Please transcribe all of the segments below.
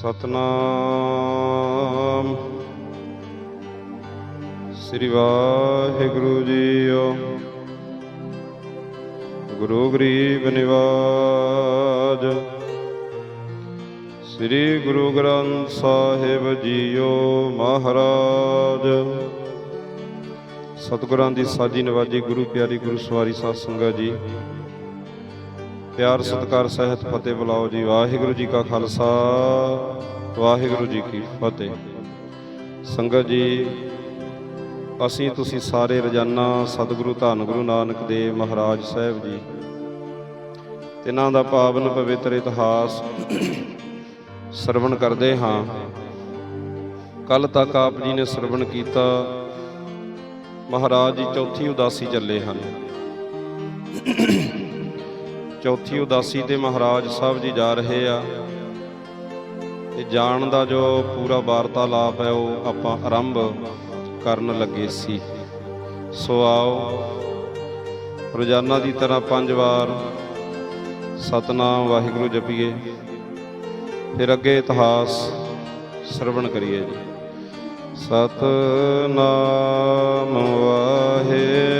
ਸਤਨਾਮ। ਸ੍ਰੀ ਵਾਹਿਗੁਰੂ ਜੀਓ। ਗੁਰੂ ਗਰੀਬ ਨਿਵਾਜ। ਸ੍ਰੀ ਗੁਰੂ ਗ੍ਰੰਥ ਸਾਹਿਬ ਜੀਓ ਮਹਾਰਾਜ। ਸਤਿਗੁਰਾਂ ਦੀ ਸਾਜੀ ਨਵਾਜੀ ਗੁਰੂ ਪਿਆਰੀ ਗੁਰੂ ਸਵਾਰੀ ਸਾਧ ਸੰਗਤ ਜੀ ਪਿਆਰ, ਸਤਿਕਾਰ, ਸਹਿਤ, ਫਤਿਹ ਬੁਲਾਓ ਜੀ। ਵਾਹਿਗੁਰੂ ਜੀ ਕਾ ਖਾਲਸਾ, ਵਾਹਿਗੁਰੂ ਜੀ ਕੀ ਫਤਿਹ। ਸੰਗਤ ਜੀ, ਅਸੀਂ ਤੁਸੀਂ ਸਾਰੇ ਰੋਜ਼ਾਨਾ ਸਤਿਗੁਰੂ ਧੰਨ ਗੁਰੂ ਨਾਨਕ ਦੇਵ ਮਹਾਰਾਜ ਸਾਹਿਬ ਜੀ। ਤਿਨਾਂ ਦਾ ਪਾਵਨ ਪਵਿੱਤਰ ਇਤਿਹਾਸ ਸਰਵਣ ਕਰਦੇ ਹਾਂ। ਕੱਲ ਤੱਕ ਆਪ ਜੀ ਨੇ ਸਰਵਣ ਕੀਤਾ। ਮਹਾਰਾਜ ਜੀ ਚੌਥੀ ਉਦਾਸੀ ਚੱਲੇ ਹਨ। ਚੌਥੀ ਉਦਾਸੀ ਤੇ ਮਹਾਰਾਜ ਸਾਹਿਬ ਜੀ ਜਾ ਰਹੇ ਆ। ਤੇ ਜਾਣ ਦਾ ਜੋ ਪੂਰਾ ਵਾਰਤਾਲਾਪ ਹੈ, ਉਹ ਆਪਾਂ ਆਰੰਭ ਕਰਨ ਲੱਗੇ ਸੀ। ਸੋ ਆਓ, ਰੋਜ਼ਾਨਾ ਦੀ ਤਰ੍ਹਾਂ ਪੰਜ ਵਾਰ ਸਤਨਾਮ ਵਾਹਿਗੁਰੂ ਜਪੀਏ। ਫਿਰ ਅੱਗੇ ਇਤਿਹਾਸ ਸਰਵਣ ਕਰੀਏ ਜੀ। ਸਤਨਾਮ ਵਾਹਿਗੁਰੂ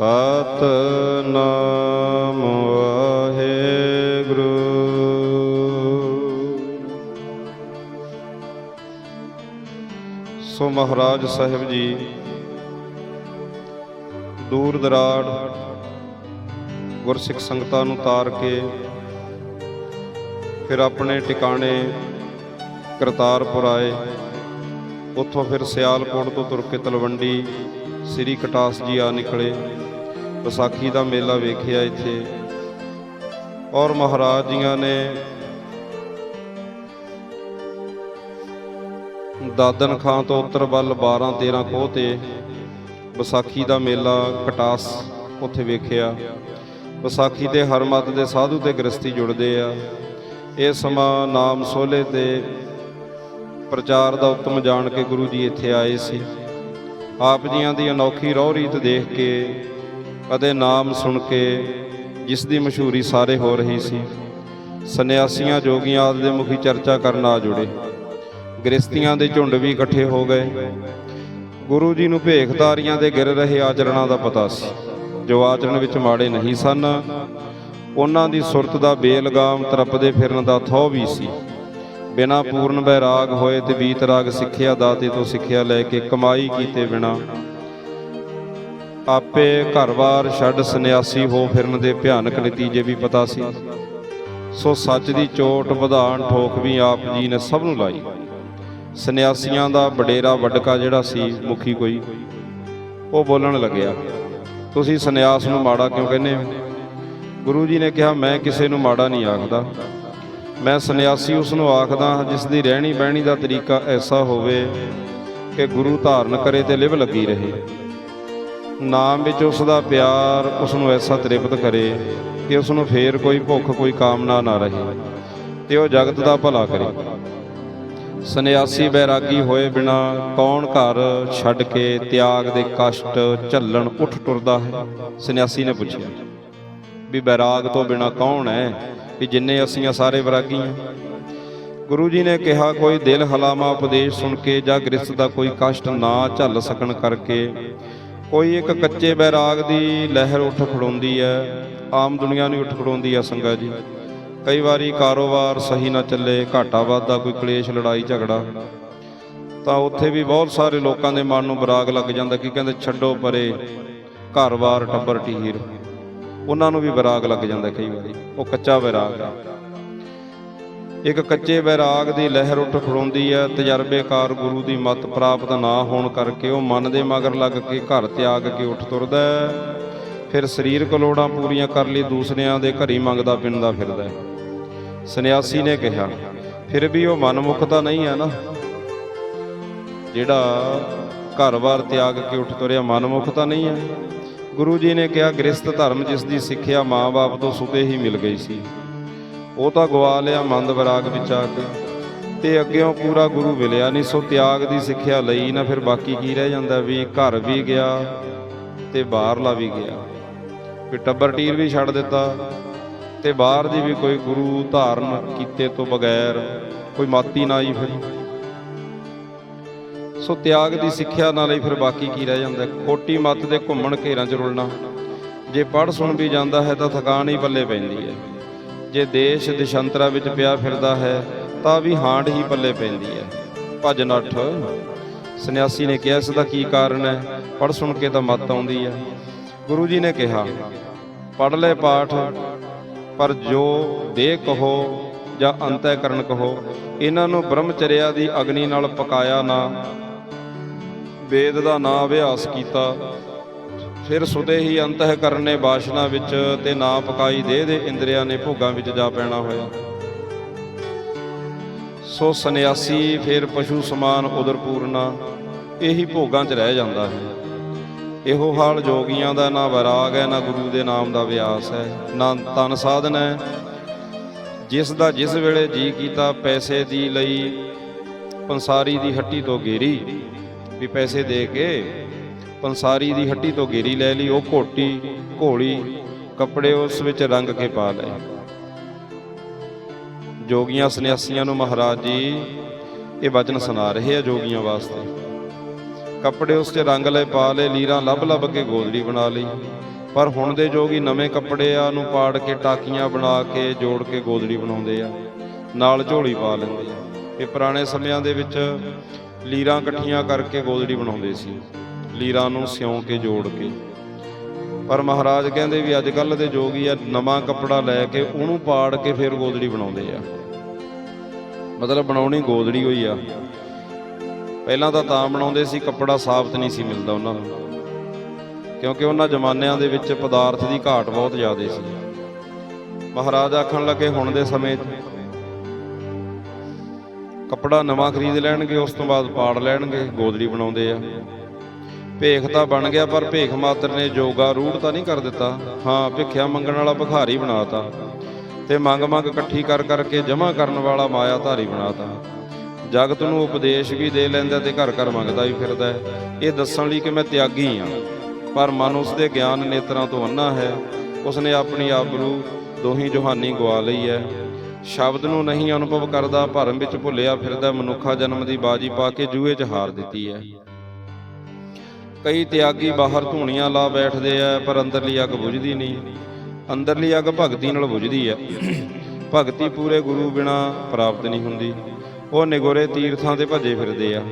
ਸਤਨਾਮ ਵਾਹਿਗੁਰੂ। ਸੋ ਮਹਾਰਾਜ ਸਾਹਿਬ ਜੀ, ਦੂਰ ਦਰਾੜ ਗੁਰਸਿੱਖ ਸੰਗਤਾਂ ਨੂੰ ਤਾਰ ਕੇ ਫਿਰ ਆਪਣੇ ਟਿਕਾਣੇ ਕਰਤਾਰਪੁਰ ਆਏ। ਉੱਥੋਂ ਫਿਰ ਸਿਆਲਕੋਟ ਤੋਂ ਤੁਰ ਕੇ ਤਲਵੰਡੀ, ਸ੍ਰੀ ਕਟਾਸ ਜੀ ਆ ਨਿਕਲੇ। ਵਿਸਾਖੀ ਦਾ ਮੇਲਾ ਵੇਖਿਆ ਇੱਥੇ। ਔਰ ਮਹਾਰਾਜ ਜੀਆਂ ਨੇ ਦਾਦਨ ਖਾਂ ਤੋਂ ਉੱਤਰ ਵੱਲ 12 13 ਕੋਹ ਤੇ ਵਿਸਾਖੀ ਦਾ ਮੇਲਾ ਕਟਾਸ ਉੱਥੇ ਵੇਖਿਆ। ਵਿਸਾਖੀ ਤੇ ਹਰ ਮਤ ਦੇ ਸਾਧੂ ਤੇ ਗ੍ਰਸਤੀ ਜੁੜਦੇ ਆ। ਇਹ ਸਮਾਂ ਨਾਮ ਸੋਲੇ ਤੇ ਪ੍ਰਚਾਰ ਦਾ ਉੱਤਮ ਜਾਣ ਕੇ ਗੁਰੂ ਜੀ ਇੱਥੇ ਆਏ ਸੀ। ਆਪ ਜੀਆਂ ਦੀ ਅਨੋਖੀ ਰੋਹ ਰੀਤ ਦੇਖ ਕੇ ਅਤੇ ਨਾਮ ਸੁਣ ਕੇ ਜਿਸ ਦੀ ਮਸ਼ਹੂਰੀ ਸਾਰੇ ਹੋ ਰਹੀ ਸੀ, ਸੰਨਿਆਸੀਆਂ ਜੋਗੀਆਂ ਆਦਿ ਦੇ ਮੁਖੀ ਚਰਚਾ ਕਰਨ ਆ ਜੁੜੇ। ਗ੍ਰਸਤੀਆਂ ਦੇ ਝੁੰਡ ਵੀ ਇਕੱਠੇ ਹੋ ਗਏ। ਗੁਰੂ ਜੀ ਨੂੰ ਭੇਖਦਾਰੀਆਂ ਦੇ ਗਿਰ ਰਹੇ ਆਚਰਣਾਂ ਦਾ ਪਤਾ ਸੀ। ਜੋ ਆਚਰਣ ਵਿੱਚ ਮਾੜੇ ਨਹੀਂ ਸਨ, ਉਹਨਾਂ ਦੀ ਸੁਰਤ ਦਾ ਬੇਲਗਾਮ ਤਰਪਦੇ ਫਿਰਨ ਦਾ ਥੋ ਵੀ ਸੀ। ਬਿਨਾ ਪੂਰਨ ਬੈਰਾਗ ਹੋਏ ਤੇ ਬੀਤ ਰਾਗ ਸਿੱਖਿਆ ਦਾਤੇ ਤੋਂ ਸਿੱਖਿਆ ਲੈ ਕੇ ਕਮਾਈ ਕੀਤੇ ਬਿਨਾ ਆਪੇ ਘਰ-ਬਾਰ ਛੱਡ ਸੰਨਿਆਸੀ ਹੋ ਫਿਰਨ ਦੇ ਭਿਆਨਕ ਨਤੀਜੇ ਵੀ ਪਤਾ ਸੀ। ਸੋ ਸੱਚ ਦੀ ਚੋਟ ਵਧਾਣ ਠੋਕ ਵੀ ਆਪ ਜੀ ਨੇ ਸਭ ਨੂੰ ਲਾਈ। ਸੰਨਿਆਸੀਆਂ ਦਾ ਵਡੇਰਾ ਵੱਡਕਾ ਜਿਹੜਾ ਸੀ, ਮੁਖੀ ਕੋਈ। ਉਹ ਬੋਲਣ ਲੱਗਿਆ, ਤੁਸੀਂ ਸੰਨਿਆਸ ਨੂੰ ਮਾੜਾ ਕਿਉਂ ਕਹਿੰਦੇ ਹੋ? ਗੁਰੂ ਜੀ ਨੇ ਕਿਹਾ, ਮੈਂ ਕਿਸੇ ਨੂੰ ਮਾੜਾ ਨਹੀਂ ਆਖਦਾ। ਮੈਂ ਸੰਨਿਆਸੀ ਉਸ ਨੂੰ ਆਖਦਾ ਜਿਸ ਦੀ ਰਹਿਣੀ ਬਹਿਣੀ ਦਾ ਤਰੀਕਾ ਐਸਾ ਹੋਵੇ ਕਿ ਗੁਰੂ ਧਾਰਨ ਕਰੇ ਤੇ ਲਿਵ ਲੱਗੀ ਰਹੇ। ਨਾਮ ਵਿੱਚ ਉਸ ਦਾ ਪਿਆਰ ਉਸ ਨੂੰ ਐਸਾ ਤ੍ਰਿਪਤ ਕਰੇ ਕਿ ਉਸ ਨੂੰ ਫੇਰ ਕੋਈ ਭੁੱਖ, ਕੋਈ ਕਾਮਨਾ ਨਾ ਰਹੇ ਤੇ ਉਹ ਜਗਤ ਦਾ ਭਲਾ ਕਰੇ। ਸੰਨਿਆਸੀ ਬੈਰਾਗੀ ਹੋਏ ਬਿਨਾ ਕੌਣ ਘਰ ਛੱਡ ਕੇ ਤਿਆਗ ਦੇ ਕਸ਼ਟ ਝੱਲਣ ਉੱਠ ਟੁਰਦਾ ਹੈ? ਸੰਨਿਆਸੀ ਨੇ ਪੁੱਛਿਆ। ਵੀ ਬੈਰਾਗ ਤੋਂ ਬਿਨਾ ਕੌਣ ਹੈ ਕਿ ਜਿੰਨੇ ਅਸੀਂ ਆ ਸਾਰੇ ਬੈਰਾਗੀ ਹਾਂ? ਗੁਰੂ ਜੀ ਨੇ ਕਿਹਾ, ਕੋਈ ਦਿਲ ਹਲਾਮਾ ਉਪਦੇਸ਼ ਸੁਣ ਕੇ ਜਾਂ ਗ੍ਰਸਤ ਦਾ ਕੋਈ ਕਸ਼ਟ ਨਾ ਝੱਲ ਸਕਣ ਕਰਕੇ ਕੋਈ ਇੱਕ ਕੱਚੇ ਬੈਰਾਗ ਦੀ ਲਹਿਰ ਉੱਠ ਖੜੋਂਦੀ ਹੈ, ਆਮ ਦੁਨੀਆ ਨੂੰ ਉੱਠ ਖੜੋਂਦੀ ਹੈ ਸੰਗਤ ਜੀ। ਕਈ ਵਾਰੀ ਕਾਰੋਬਾਰ ਸਹੀ ਨਾ ਚੱਲੇ, ਘਾਟਾ ਵਾਧਾ ਕੋਈ ਕਲੇਸ਼, ਲੜਾਈ, ਝਗੜਾ। ਤਾਂ ਉੱਥੇ ਵੀ ਬਹੁਤ ਸਾਰੇ ਲੋਕਾਂ ਦੇ ਮਨ ਨੂੰ ਬਰਾਗ ਲੱਗ ਜਾਂਦਾ ਕਿ ਕਹਿੰਦੇ ਛੱਡੋ ਪਰੇ, ਘਰ-ਬਾਰ, ਟੱਬਰ ਟੀਰ ਉਹਨਾਂ ਨੂੰ ਵੀ ਬਰਾਗ ਲੱਗ ਜਾਂਦਾ ਕਈ ਵਾਰੀ, ਉਹ ਕੱਚਾ ਵਿਰਾਗ ਆ। ਇੱਕ ਕੱਚੇ ਵਿਰਾਗ ਦੀ ਲਹਿਰ ਉੱਠ ਖੜੋਂਦੀ ਹੈ, ਤਜਰਬੇਕਾਰ ਗੁਰੂ ਦੀ ਮਤ ਪ੍ਰਾਪਤ ਨਾ ਹੋਣ ਕਰਕੇ ਉਹ ਮਨ ਦੇ ਮਗਰ ਲੱਗ ਕੇ ਘਰ ਤਿਆਗ ਕੇ ਉੱਠ ਤੁਰਦਾ ਹੈ। ਫਿਰ ਸਰੀਰਕ ਲੋੜਾਂ ਪੂਰੀਆਂ ਕਰ ਲਈ ਦੂਸਰਿਆਂ ਦੇ ਘਰੀ ਮੰਗਦਾ ਪਿੰਦਾ ਫਿਰਦਾ ਹੈ। ਸੰਨਿਆਸੀ ਨੇ ਕਿਹਾ, ਫਿਰ ਵੀ ਉਹ ਮਨਮੁਖ ਤਾਂ ਨਹੀਂ ਹੈ ਨਾ? ਜਿਹੜਾ ਘਰ-ਬਾਰ ਤਿਆਗ ਕੇ ਉੱਠ ਤੁਰਿਆ ਮਨਮੁਖ ਤਾਂ ਨਹੀਂ ਹੈ। ਗੁਰੂ ਜੀ ਨੇ ਕਿਹਾ, ਗ੍ਰਸਥ ਧਰਮ ਜਿਸ ਦੀ ਸਿੱਖਿਆ ਮਾਂ-ਬਾਪ ਤੋਂ ਸੁਤੇ ਹੀ ਮਿਲ ਗਈ ਸੀ। ਉਹ ਤਾਂ ਗਵਾ ਲਿਆ ਮੰਦ ਵਿਰਾਗ ਵਿੱਚ ਆ ਕੇ। ਤੇ ਅੱਗਿਓਂ ਪੂਰਾ ਗੁਰੂ ਮਿਲਿਆ ਨਹੀਂ ਸੋ ਤਿਆਗ ਦੀ ਸਿੱਖਿਆ ਲਈ ਨਾ ਫਿਰ ਬਾਕੀ ਕੀ ਰਹਿ ਜਾਂਦਾ? ਵੀ ਘਰ ਵੀ ਗਿਆ ਤੇ ਬਾਹਰਲਾ ਵੀ ਗਿਆ। ਵੀ ਟੱਬਰ ਟੀਰ ਵੀ ਛੱਡ ਦਿੱਤਾ ਤੇ ਬਾਹਰ ਦੀ ਵੀ ਕੋਈ ਗੁਰੂ ਧਾਰਨ ਕੀਤੇ ਤੋਂ ਬਗੈਰ ਕੋਈ ਮਾਤੀ ਨਾ ਆਈ ਫਿਰ। ਸੋ ਤਿਆਗ ਦੀ ਸਿੱਖਿਆ ਨਾਲ ਹੀ ਫਿਰ ਬਾਕੀ ਕੀ ਰਹਿ ਜਾਂਦਾ? ਖੋਟੀ ਮੱਤ ਦੇ ਘੁੰਮਣ ਘੇਰਾਂ 'ਚ ਰੁਲਣਾ। ਜੇ ਪੜ ਸੁਣ ਵੀ ਜਾਂਦਾ ਹੈ ਤਾਂ ਥਕਾਨ ਹੀ ਪੱਲੇ ਪੈਂਦੀ ਹੈ। ਜੇ ਦੇਸ਼ ਦਿਸ਼ੰਤਰਾ ਵਿੱਚ ਪਿਆ ਫਿਰਦਾ ਹੈ, ਤਾਂ ਵੀ ਹਾਂਡ ਹੀ ਪੱਲੇ ਪੈਂਦੀ ਹੈ। ਭਜਨ ਨੱਠ। ਸੰਨਿਆਸੀ ਨੇ ਕਿਹਾ, ਇਸ ਦਾ ਕੀ ਕਾਰਨ ਹੈ? ਪੜ ਸੁਣ ਕੇ ਤਾਂ ਮੱਤ ਆਉਂਦੀ ਹੈ। ਗੁਰੂ ਜੀ ਨੇ ਕਿਹਾ ਪੜ ਲੈ ਪਾਠ, ਪਰ ਜੋ ਦੇ ਕਹੋ ਜਾਂ ਅੰਤੈਕਰਨ ਕਹੋ, ਇਹਨਾਂ ਨੂੰ ਬ੍ਰਹਮਚਰਿਆ ਦੀ ਅਗਨੀ ਨਾਲ ਪਕਾਇਆ ਨਾ। ਵੇਦ ਦਾ ਨਾ ਅਭਿਆਸ ਕੀਤਾ ਫਿਰ ਸੁਦੇ ਹੀ ਅੰਤ ਅੰਤਹਿਕਰਨ ਨੇ ਬਾਸ਼ਨਾ ਵਿੱਚ ਤੇ ਨਾ ਪਕਾਈ ਦੇ ਦੇ ਇੰਦਰੀਆਂ ਨੇ ਭੋਗਾਂ ਵਿੱਚ ਜਾ ਪੈਣਾ ਹੋਇਆ। ਸੋ ਸੰਨਿਆਸੀ ਫਿਰ ਪਸ਼ੂ ਸਮਾਨ ਉਦਰ ਪੂਰਨਾ, ਇਹੀ ਭੋਗਾਂ 'ਚ ਰਹਿ ਜਾਂਦਾ ਹੈ। ਇਹੋ ਹਾਲ ਜੋਗੀਆਂ ਦਾ ਨਾ ਵਿਰਾਗ ਹੈ, ਨਾ ਗੁਰੂ ਦੇ ਨਾਮ ਦਾ ਵਿਆਸ ਹੈ, ਨਾ ਤਨ ਸਾਧਨ ਹੈ। ਜਿਸ ਦਾ ਜਿਸ ਵੇਲੇ ਜੀ ਕੀਤਾ ਪੈਸੇ ਦੀ ਲਈ, ਪੰਸਾਰੀ ਦੀ ਹੱਟੀ ਤੋਂ ਗੇਰੀ, ਵੀ ਪੈਸੇ ਦੇ ਕੇ ਪੰਸਾਰੀ ਦੀ ਹੱਟੀ ਤੋਂ ਗੇਰੀ ਲੈ ਲਈ, ਉਹ ਘੋਟੀ, ਘੋਲੀ, ਕੱਪੜੇ ਉਸ ਵਿੱਚ ਰੰਗ ਕੇ ਪਾ ਲਏ। ਜੋਗੀਆਂ ਸੰਨਿਆਸੀਆਂ ਨੂੰ ਮਹਾਰਾਜ ਜੀ, ਇਹ ਵਚਨ ਸੁਣਾ ਰਹੇ ਆ ਜੋਗੀਆਂ ਵਾਸਤੇ। ਕੱਪੜੇ ਉਸ 'ਚ ਰੰਗ ਲੈ ਪਾ ਲਏ, ਲੀਰਾਂ ਲੱਭ ਲੱਭ ਕੇ ਗੋਦੜੀ ਬਣਾ ਲਈ। ਪਰ ਹੁਣ ਦੇ ਜੋਗੀ ਨਵੇਂ ਕੱਪੜਿਆਂ ਨੂੰ ਪਾੜ ਕੇ ਟਾਕੀਆਂ ਬਣਾ ਕੇ ਜੋੜ ਕੇ ਗੋਦੜੀ ਬਣਾਉਂਦੇ ਆ, ਨਾਲ ਝੋਲੀ ਪਾ ਲੈਂਦੇ ਆ। ਇਹ ਪੁਰਾਣੇ ਸਮਿਆਂ ਦੇ ਵਿੱਚ ਲੀਰਾਂ ਇਕੱਠੀਆਂ ਕਰਕੇ ਗੋਦੜੀ ਬਣਾਉਂਦੇ ਸੀ। ਲੀਰਾਂ ਨੂੰ ਸਿਉਂ ਕੇ ਜੋੜ ਕੇ। ਪਰ ਮਹਾਰਾਜ ਕਹਿੰਦੇ ਵੀ ਅੱਜ ਕੱਲ ਦੇ ਜੋਗੀ ਆ, ਨਵਾਂ ਕੱਪੜਾ ਲੈ ਕੇ ਉਹਨੂੰ ਪਾੜ ਕੇ ਫਿਰ ਗੋਦੜੀ ਬਣਾਉਂਦੇ ਆ। ਮਤਲਬ ਬਣਾਉਣੀ ਗੋਦੜੀ ਹੋਈ ਆ। ਪਹਿਲਾਂ ਤਾਂ ਤਾਂ ਬਣਾਉਂਦੇ ਸੀ, ਕੱਪੜਾ ਸਾਫ਼ਤ ਨਹੀਂ ਸੀ ਮਿਲਦਾ ਉਹਨਾਂ ਨੂੰ। ਕਿਉਂਕਿ ਉਹਨਾਂ ਜ਼ਮਾਨਿਆਂ ਦੇ ਵਿੱਚ ਪਦਾਰਥ ਦੀ ਘਾਟ ਬਹੁਤ ਜ਼ਿਆਦਾ ਸੀ। ਮਹਾਰਾਜ ਆਖਣ ਲੱਗੇ, ਹੁਣ ਦੇ ਸਮੇਂ ਕੱਪੜਾ ਨਵਾਂ ਖਰੀਦ ਲੈਣਗੇ, ਉਸ ਤੋਂ ਬਾਅਦ ਪਾੜ ਲੈਣਗੇ, ਗੋਦੜੀ ਬਣਾਉਂਦੇ ਆ। ਭੇਖ ਤਾਂ ਬਣ ਗਿਆ, ਪਰ ਭੇਖ ਮਾਤਰ ਨੇ ਜੋਗਾ ਰੂੜ ਤਾਂ ਨਹੀਂ ਕਰ ਦਿੱਤਾ। ਹਾਂ, ਭਿੱਖਿਆ ਮੰਗਣ ਵਾਲਾ ਭਿਖਾਰੀ ਬਣਾਤਾ। ਤੇ ਮੰਗ ਮੰਗ ਇਕੱਠੀ ਕਰ ਕਰਕੇ ਜਮ੍ਹਾਂ ਕਰਨ ਵਾਲਾ ਮਾਇਆ ਧਾਰੀ ਬਣਾਤਾ। ਜਗਤ ਨੂੰ ਉਪਦੇਸ਼ ਵੀ ਦੇ ਲੈਂਦਾ ਤੇ ਘਰ ਘਰ ਮੰਗਦਾ ਵੀ ਫਿਰਦਾ ਇਹ ਦੱਸਣ ਲਈ ਕਿ ਮੈਂ ਤਿਆਗੀ ਹਾਂ। ਪਰ ਮਨ ਉਸ ਦੇ ਗਿਆਨ ਨੇਤਰਾਂ ਤੋਂ ਅੰਨਾ ਹੈ। ਉਸਨੇ ਆਪਣੀ ਆਬਰੂ ਦੋਹੀ ਜਹਾਨੀ ਗਵਾ ਲਈ ਹੈ। ਸ਼ਬਦ ਨੂੰ ਨਹੀਂ ਅਨੁਭਵ ਕਰਦਾ, ਭਰਮ ਵਿੱਚ ਭੁੱਲਿਆ ਫਿਰਦਾ, ਮਨੁੱਖਾ ਜਨਮ ਦੀ ਬਾਜੀ ਪਾ ਕੇ ਜੂਏ 'ਚ ਹਾਰ ਦਿੱਤੀ ਹੈ। ਕਈ ਤਿਆਗੀ ਬਾਹਰ ਧੂਣੀਆਂ ਲਾ ਬੈਠਦੇ ਆ, ਪਰ ਅੰਦਰਲੀ ਅੱਗ ਬੁਝਦੀ ਨਹੀਂ। ਅੰਦਰਲੀ ਅੱਗ ਭਗਤੀ ਨਾਲ ਬੁਝਦੀ ਹੈ ਭਗਤੀ ਪੂਰੇ ਗੁਰੂ ਬਿਨਾ ਪ੍ਰਾਪਤ ਨਹੀਂ ਹੁੰਦੀ। ਉਹ ਨਿਗੋਰੇ ਤੀਰਥਾਂ ਤੇ ਭੱਜੇ ਫਿਰਦੇ ਆ।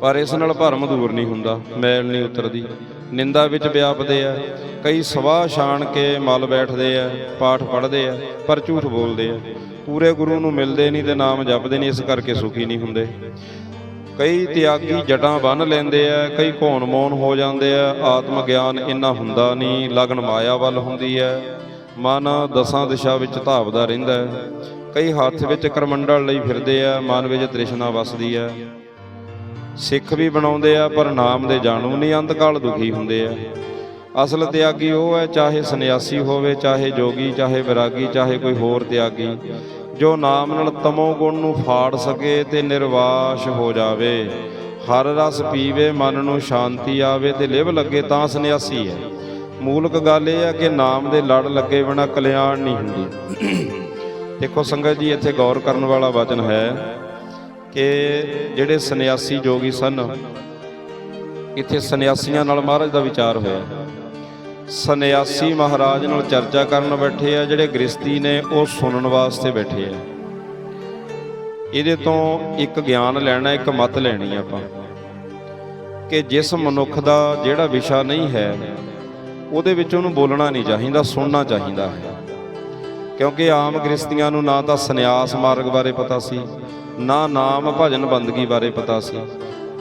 ਪਰ ਇਸ ਨਾਲ ਭਰਮ ਦੂਰ ਨਹੀਂ ਹੁੰਦਾ, ਮੈਲ ਨਹੀਂ ਉਤਰਦੀ। ਨਿੰਦਾ ਵਿੱਚ ਵਿਆਪਦੇ ਆ। ਕਈ ਸਵਾਹ ਛਾਣ ਕੇ ਮਲ ਬੈਠਦੇ ਆ, ਪਾਠ ਪੜ੍ਹਦੇ ਆ, ਪਰ ਝੂਠ ਬੋਲਦੇ ਆ। ਪੂਰੇ ਗੁਰੂ ਨੂੰ ਮਿਲਦੇ ਨਹੀਂ ਤੇ ਨਾਮ ਜਪਦੇ ਨਹੀਂ, ਇਸ ਕਰਕੇ ਸੁਖੀ ਨਹੀਂ ਹੁੰਦੇ। ਕਈ ਤਿਆਗੀ ਜਟਾਂ ਬੰਨ ਲੈਂਦੇ ਆ, ਕਈ ਘੋਣ ਮੌਨ ਹੋ ਜਾਂਦੇ ਆ, ਆਤਮ ਗਿਆਨ ਇੰਨਾ ਹੁੰਦਾ ਨਹੀਂ, ਲਗਨ ਮਾਇਆ ਵੱਲ ਹੁੰਦੀ ਹੈ ਮਨ ਦਸਾਂ ਦਿਸ਼ਾ ਵਿੱਚ ਧਾਵਦਾ ਰਹਿੰਦਾ ਹੈ। ਕਈ ਹੱਥ ਵਿੱਚ ਕਰਮੰਡਲ ਲਈ ਫਿਰਦੇ ਆ, ਮਨ ਵਿੱਚ ਤ੍ਰਿਸ਼ਨਾ ਵਸਦੀ ਹੈ ਸਿੱਖ ਵੀ ਬਣਾਉਂਦੇ ਆ, ਪਰ ਨਾਮ ਦੇ ਜਾਣੂ ਨਹੀਂ, ਅੰਤਕਾਲ ਦੁਖੀ ਹੁੰਦੇ ਆ। ਅਸਲ ਤਿਆਗੀ ਉਹ ਹੈ, ਚਾਹੇ ਸੰਨਿਆਸੀ ਹੋਵੇ, ਚਾਹੇ ਜੋਗੀ, ਚਾਹੇ ਵਿਰਾਗੀ, ਚਾਹੇ ਕੋਈ ਹੋਰ ਤਿਆਗੀ। ਜੋ ਨਾਮ ਨਾਲ ਤਮੋ ਗੁਣ ਨੂੰ ਫਾੜ ਸਕੇ ਤੇ ਨਿਰਵਾਸ਼ ਹੋ ਜਾਵੇ। ਹਰ ਰਸ ਪੀਵੇ, ਮਨ ਨੂੰ ਸ਼ਾਂਤੀ ਆਵੇ ਤੇ ਲਿਵ ਲੱਗੇ ਤਾਂ ਸੰਨਿਆਸੀ ਹੈ। ਮੂਲਕ ਗੱਲ ਇਹ ਹੈ ਕਿ ਨਾਮ ਦੇ ਲੜ ਲੱਗੇ ਬਿਨਾ ਕਲਿਆਣ ਨਹੀਂ ਹੁੰਦੀ। ਦੇਖੋ ਸੰਗਤ ਜੀ, ਇੱਥੇ ਗੌਰ ਕਰਨ ਵਾਲਾ ਵਚਨ ਹੈ ਕਿ ਜਿਹੜੇ ਸੰਨਿਆਸੀ ਜੋਗੀ ਸਨ, ਇੱਥੇ ਸੰਨਿਆਸੀਆਂ ਨਾਲ ਮਹਾਰਾਜ ਦਾ ਵਿਚਾਰ ਹੋਇਆ। ਸੰਨਿਆਸੀ ਮਹਾਰਾਜ ਨਾਲ ਚਰਚਾ ਕਰਨ ਬੈਠੇ ਆ, ਜਿਹੜੇ ਗ੍ਰਸਤੀ ਨੇ, ਉਹ ਸੁਣਨ ਵਾਸਤੇ ਬੈਠੇ ਆ। ਇਹਦੇ ਤੋਂ ਇੱਕ ਗਿਆਨ ਲੈਣਾ, ਇੱਕ ਮਤ ਲੈਣੀ ਆਪਾਂ, ਕਿ ਜਿਸ ਮਨੁੱਖ ਦਾ ਜਿਹੜਾ ਵਿਸ਼ਾ ਨਹੀਂ ਹੈ, ਉਹਦੇ ਵਿੱਚ ਉਹਨੂੰ ਬੋਲਣਾ ਨਹੀਂ ਚਾਹੀਦਾ, ਸੁਣਨਾ ਚਾਹੀਦਾ ਹੈ। ਕਿਉਂਕਿ ਆਮ ਗ੍ਰਸਤੀਆਂ ਨੂੰ ਨਾ ਤਾਂ ਸੰਨਿਆਸ ਮਾਰਗ ਬਾਰੇ ਪਤਾ ਸੀ, ਨਾ ਨਾਮ ਭਜਨ ਬੰਦਗੀ ਬਾਰੇ ਪਤਾ ਸੀ।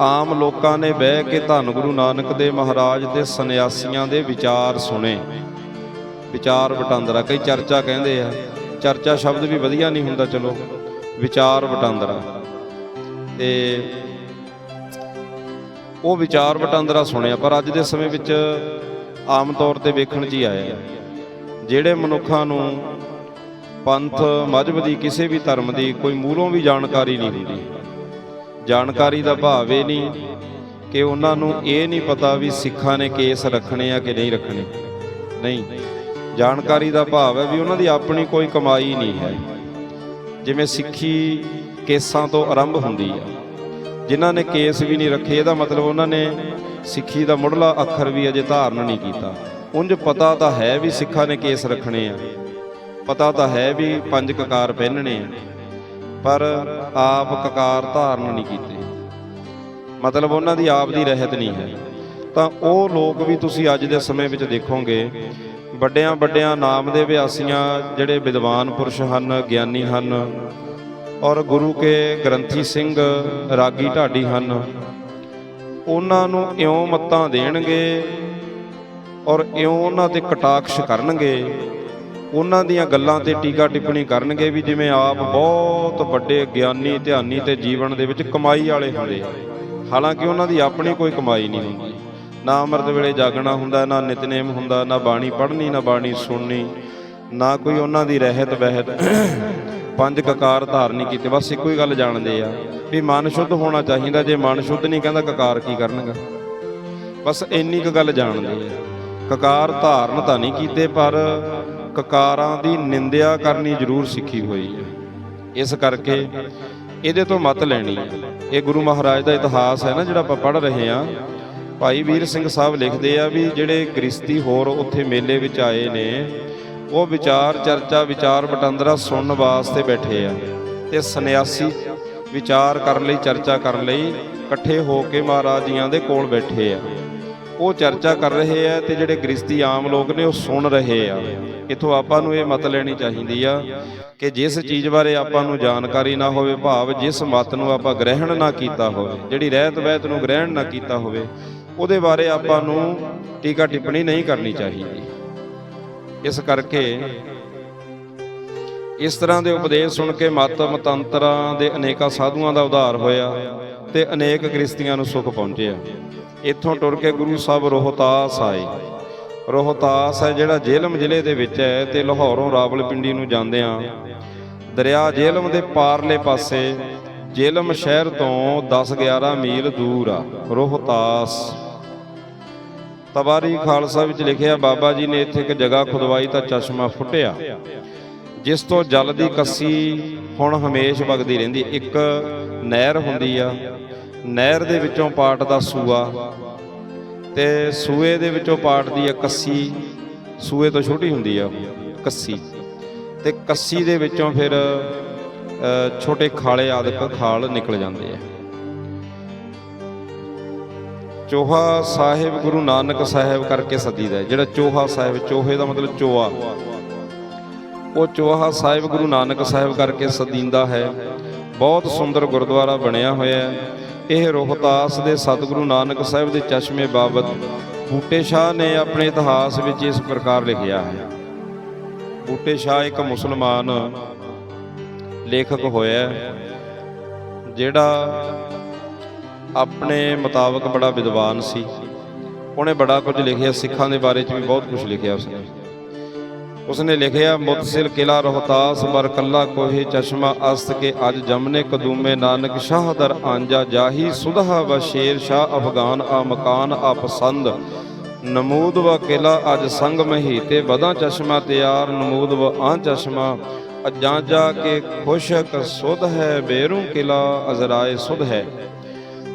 ਆਮ ਲੋਕਾਂ ਨੇ ਬਹਿ ਕੇ ਧੰਨ ਗੁਰੂ ਨਾਨਕ ਦੇ ਮਹਾਰਾਜ ਤੇ ਸੰਨਿਆਸੀਆਂ ਦੇ ਵਿਚਾਰ ਸੁਣੇ। ਵਿਚਾਰ ਵਟਾਂਦਰਾ, ਕਈ ਚਰਚਾ ਕਹਿੰਦੇ ਆ, ਚਰਚਾ ਸ਼ਬਦ ਵੀ ਵਧੀਆ ਨਹੀਂ ਹੁੰਦਾ, ਚਲੋ। ਵਿਚਾਰ ਵਟਾਂਦਰਾ। ਤੇ ਉਹ ਵਿਚਾਰ ਵਟਾਂਦਰਾ ਸੁਣਿਆ, ਪਰ ਅੱਜ ਦੇ ਸਮੇਂ ਵਿੱਚ ਆਮ ਤੌਰ ਤੇ ਵੇਖਣ 'ਚ ਹੀ ਆਇਆ। ਜਿਹੜੇ ਮਨੁੱਖਾਂ ਨੂੰ ਪੰਥ, ਮਜਬ ਦੀ, ਕਿਸੇ ਵੀ ਧਰਮ ਦੀ ਕੋਈ ਮੂਲੋਂ ਵੀ ਜਾਣਕਾਰੀ ਨਹੀਂ ਹੁੰਦੀ। ਜਾਣਕਾਰੀ ਦਾ ਭਾਵ ਇਹ ਨਹੀਂ ਕਿ ਉਹਨਾਂ ਨੂੰ ਇਹ ਨਹੀਂ ਪਤਾ ਵੀ ਸਿੱਖਾਂ ਨੇ ਕੇਸ ਰੱਖਣੇ ਆ ਕਿ ਨਹੀਂ ਰੱਖਣੇ। ਨਹੀਂ। ਜਾਣਕਾਰੀ ਦਾ ਭਾਵ ਹੈ ਵੀ ਉਹਨਾਂ ਦੀ ਆਪਣੀ ਕੋਈ ਕਮਾਈ ਨਹੀਂ ਹੈ। ਜਿਵੇਂ ਸਿੱਖੀ ਕੇਸਾਂ ਤੋਂ ਆਰੰਭ ਹੁੰਦੀ ਹੈ ਜਿਨ੍ਹਾਂ ਨੇ ਕੇਸ ਵੀ ਨਹੀਂ ਰੱਖੇ ਇਹਦਾ ਮਤਲਬ ਉਹਨਾਂ ਨੇ ਸਿੱਖੀ ਦਾ ਮੁੱਢਲਾ ਅੱਖਰ ਵੀ ਅਜੇ ਧਾਰਨ ਨਹੀਂ ਕੀਤਾ। ਉਂਝ ਪਤਾ ਤਾਂ ਹੈ ਵੀ ਸਿੱਖਾਂ ਨੇ ਕੇਸ ਰੱਖਣੇ ਆ। ਪਤਾ ਤਾਂ ਹੈ ਵੀ ਪੰਜ ਕਕਾਰ ਪਹਿਨਣੇ ਆ। ਪਰ ਆਪ ਕਕਾਰ ਧਾਰਨ ਨਹੀਂ ਕੀਤੇ। ਮਤਲਬ ਉਹਨਾਂ ਦੀ ਆਪ ਦੀ ਰਹਿਤ ਨਹੀਂ ਹੈ। ਤਾਂ ਉਹ ਲੋਕ ਵੀ ਤੁਸੀਂ ਅੱਜ ਦੇ ਸਮੇਂ ਵਿੱਚ ਦੇਖੋਗੇ ਵੱਡਿਆਂ ਵੱਡਿਆਂ ਨਾਮ ਦੇ ਵਿਆਸੀਆਂ ਜਿਹੜੇ ਵਿਦਵਾਨ ਪੁਰਸ਼ ਹਨ, ਗਿਆਨੀ ਹਨ, ਔਰ ਗੁਰੂ ਕੇ ਗ੍ਰੰਥੀ ਸਿੰਘ ਰਾਗੀ ਢਾਡੀ ਹਨ, ਉਹਨਾਂ ਨੂੰ ਇਉਂ ਮੱਤਾਂ ਦੇਣਗੇ ਔਰ ਇਉਂ ਉਹਨਾਂ ਤੇ ਕਟਾਕਸ਼ ਕਰਨਗੇ ਉਹਨਾਂ ਦੀਆਂ ਗੱਲਾਂ ਤੇ ਟੀਕਾ ਟਿੱਪਣੀ ਕਰਨਗੇ ਵੀ ਜਿਵੇਂ ਆਪ ਬਹੁਤ ਵੱਡੇ ਗਿਆਨੀ, ਧਿਆਨੀ ਤੇ ਜੀਵਨ ਦੇ ਵਿੱਚ ਕਮਾਈ ਵਾਲੇ ਹੁੰਦੇ। ਹਾਲਾਂਕਿ ਉਹਨਾਂ ਦੀ ਆਪਣੀ ਕੋਈ ਕਮਾਈ ਨਹੀਂ ਹੁੰਦੀ। ਨਾ ਅੰਮ੍ਰਿਤ ਵੇਲੇ ਜਾਗਣਾ ਹੁੰਦਾ, ਨਾ ਨਿਤਨੇਮ ਹੁੰਦਾ, ਨਾ ਬਾਣੀ ਪੜ੍ਹਨੀ, ਨਾ ਬਾਣੀ ਸੁਣਨੀ, ਨਾ ਕੋਈ ਉਹਨਾਂ ਦੀ ਰਹਿਤ ਬਹਿਤ। ਪੰਜ ਕਕਾਰ ਧਾਰਨੀ ਕੀਤੇ, ਬਸ ਇੱਕੋ ਹੀ ਗੱਲ ਜਾਣਦੇ ਆ ਵੀ ਮਨ ਸ਼ੁੱਧ ਹੋਣਾ ਚਾਹੀਦਾ, ਜੇ ਮਨ ਸ਼ੁੱਧ ਨਹੀਂ ਕਹਿੰਦਾ ਕਕਾਰ ਕੀ ਕਰਨਗਾ? ਬਸ ਇੰਨੀ ਕੁ ਗੱਲ ਜਾਣਦੇ ਆ। ਕਕਾਰ ਧਾਰਨ ਤਾਂ ਨਹੀਂ ਕੀਤੇ, ਪਰ ਕਕਾਰਾਂ ਦੀ ਨਿੰਦਿਆ ਕਰਨੀ ਜ਼ਰੂਰ ਸਿੱਖੀ ਹੋਈ ਹੈ। ਇਸ ਕਰਕੇ ਇਹਦੇ ਤੋਂ ਮਤ ਲੈਣੀ ਹੈ। ਇਹ ਗੁਰੂ ਮਹਾਰਾਜ ਦਾ ਇਤਿਹਾਸ ਹੈ ਨਾ ਜਿਹੜਾ ਆਪਾਂ ਪੜ੍ਹ ਰਹੇ ਹਾਂ। ਭਾਈ ਵੀਰ ਸਿੰਘ ਸਾਹਿਬ ਲਿਖਦੇ ਆ ਵੀ ਜਿਹੜੇ ਗ੍ਰਸਤੀ ਹੋਰ ਉੱਥੇ ਮੇਲੇ ਵਿੱਚ ਆਏ ਨੇ, ਉਹ ਵਿਚਾਰ, ਚਰਚਾ, ਵਿਚਾਰ, ਵਟਾਂਦਰਾ ਸੁਣਨ ਵਾਸਤੇ ਬੈਠੇ ਆ। ਤੇ ਸੰਨਿਆਸੀ ਵਿਚਾਰ ਕਰਨ ਲਈ, ਚਰਚਾ ਕਰਨ ਲਈ ਇਕੱਠੇ ਹੋ ਕੇ ਮਹਾਰਾਜ ਜੀਆਂ ਦੇ ਕੋਲ ਬੈਠੇ ਆ। ਉਹ ਚਰਚਾ ਕਰ ਰਹੇ ਆ ਤੇ ਜਿਹੜੇ ਗ੍ਰਸਤੀ ਆਮ ਲੋਕ ਨੇ ਉਹ ਸੁਣ ਰਹੇ ਆ। ਇਥੋਂ ਆਪਾਂ ਨੂੰ ਇਹ ਮਤ ਲੈਣੀ ਚਾਹੀਦੀ ਆ ਕਿ ਜਿਸ ਚੀਜ਼ ਬਾਰੇ ਆਪਾਂ ਨੂੰ ਜਾਣਕਾਰੀ ਨਾ ਹੋਵੇ, ਭਾਵ ਜਿਸ ਮਤ ਨੂੰ ਆਪਾਂ ਗ੍ਰਹਿਣ ਨਾ ਕੀਤਾ ਹੋਵੇ, ਜਿਹੜੀ ਰਹਿਤ ਵਹਿਤ ਨੂੰ ਗ੍ਰਹਿਣ ਨਾ ਕੀਤਾ ਹੋਵੇ, ਉਹਦੇ ਬਾਰੇ ਆਪਾਂ ਨੂੰ ਟੀਕਾ ਟਿੱਪਣੀ ਨਹੀਂ ਕਰਨੀ ਚਾਹੀਦੀ। ਇਸ ਕਰਕੇ ਇਸ ਤਰ੍ਹਾਂ ਦੇ ਉਪਦੇਸ਼ ਸੁਣ ਕੇ ਮਤ, ਮਤੰਤਰਾਂ ਦੇ ਅਨੇਕਾਂ ਸਾਧੂਆਂ ਦਾ ਉਧਾਰ ਹੋਇਆ। ਤੇ ਅਨੇਕ ਗ੍ਰਸਤੀਆਂ ਨੂੰ ਸੁਖ ਪਹੁੰਚਿਆ ਇੱਥੋਂ ਟੁਰ ਕੇ ਗੁਰੂ ਸਾਹਿਬ ਰੋਹਤਾਸ ਆਏ। ਰੋਹਤਾਸ ਹੈ ਜਿਹੜਾ ਜੇਲਮ ਜ਼ਿਲ੍ਹੇ ਦੇ ਵਿੱਚ ਹੈ ਤੇ ਲਾਹੌਰੋਂ ਰਾਵਲਪਿੰਡੀ ਨੂੰ ਜਾਂਦਿਆਂ ਦਰਿਆ ਜੇਲਮ ਦੇ ਪਾਰਲੇ ਪਾਸੇ, ਜੇਲਮ ਸ਼ਹਿਰ ਤੋਂ 10-11 ਮੀਲ ਦੂਰ ਆ। ਰੋਹਤਾਸ। ਤਵਾਰੀ ਖਾਲਸਾ ਵਿੱਚ ਲਿਖਿਆ ਬਾਬਾ ਜੀ ਨੇ ਇੱਥੇ ਇੱਕ ਜਗ੍ਹਾ ਖੁਦਵਾਈ ਤਾਂ ਚਸ਼ਮਾ ਫੁੱਟਿਆ। ਜਿਸ ਤੋਂ ਜਲ ਦੀ ਕੱਸੀ ਹੁਣ ਹਮੇਸ਼ ਵਗਦੀ ਰਹਿੰਦੀ, ਇੱਕ ਨਹਿਰ ਹੁੰਦੀ ਆ। ਨਹਿਰ ਦੇ ਵਿੱਚੋਂ ਪਾਟ ਦਾ ਸੂਆ ਤੇ ਸੂਏ ਦੇ ਵਿੱਚੋਂ ਪਾਟ ਦੀ ਆ ਕੱਸੀ, ਸੂਏ ਤੋਂ ਛੋਟੀ ਹੁੰਦੀ ਆ ਕੱਸੀ। ਤੇ ਕੱਸੀ ਦੇ ਵਿੱਚੋਂ ਫਿਰ ਛੋਟੇ ਖਾਲੇ ਆਦਿਕ ਖਾਲ ਨਿਕਲ ਜਾਂਦੇ ਆ। ਚੋਹਾ ਸਾਹਿਬ ਗੁਰੂ ਨਾਨਕ ਸਾਹਿਬ ਕਰਕੇ ਸਦੀਦਾ ਜਿਹੜਾ ਚੋਹਾ ਸਾਹਿਬ, ਚੋਹੇ ਦਾ ਮਤਲਬ ਚੋਆ। ਉਹ ਚੋਹਾ ਸਾਹਿਬ ਗੁਰੂ ਨਾਨਕ ਸਾਹਿਬ ਕਰਕੇ ਸਦੀਂਦਾ ਹੈ। ਬਹੁਤ ਸੁੰਦਰ ਗੁਰਦੁਆਰਾ ਬਣਿਆ ਹੋਇਆ ਹੈ। ਇਹ ਰੋਹਤਾਸ ਦੇ ਸਤਿਗੁਰੂ ਨਾਨਕ ਸਾਹਿਬ ਦੇ ਚਸ਼ਮੇ ਬਾਬਤ ਬੂਟੇ ਸ਼ਾਹ ਨੇ ਆਪਣੇ ਇਤਿਹਾਸ ਵਿੱਚ ਇਸ ਪ੍ਰਕਾਰ ਲਿਖਿਆ ਹੈ। ਬੂਟੇ ਸ਼ਾਹ ਇੱਕ ਮੁਸਲਮਾਨ ਲੇਖਕ ਹੋਇਆ ਜਿਹੜਾ ਆਪਣੇ ਮੁਤਾਬਕ ਬੜਾ ਵਿਦਵਾਨ ਸੀ। ਉਹਨੇ ਬੜਾ ਕੁਝ ਲਿਖਿਆ, ਸਿੱਖਾਂ ਦੇ ਬਾਰੇ 'ਚ ਵੀ ਬਹੁਤ ਕੁਝ ਲਿਖਿਆ ਉਸਨੇ। اس نے لکھیا متصل قلعہ رہتاس بر کلہ کو ہی چشمہ است کے آج جمنے قدوم نانک شاہ در آنجا جاہی صدہ و شیر شاہ افغان آ مکان آ پسند نمود و قلعہ آج سنگ میں ہی تے بدا چشمہ تیار نمود و آن چشمہ اجان جا کے خوشک صد ہے بیروں قلعہ ازرائے صد ہے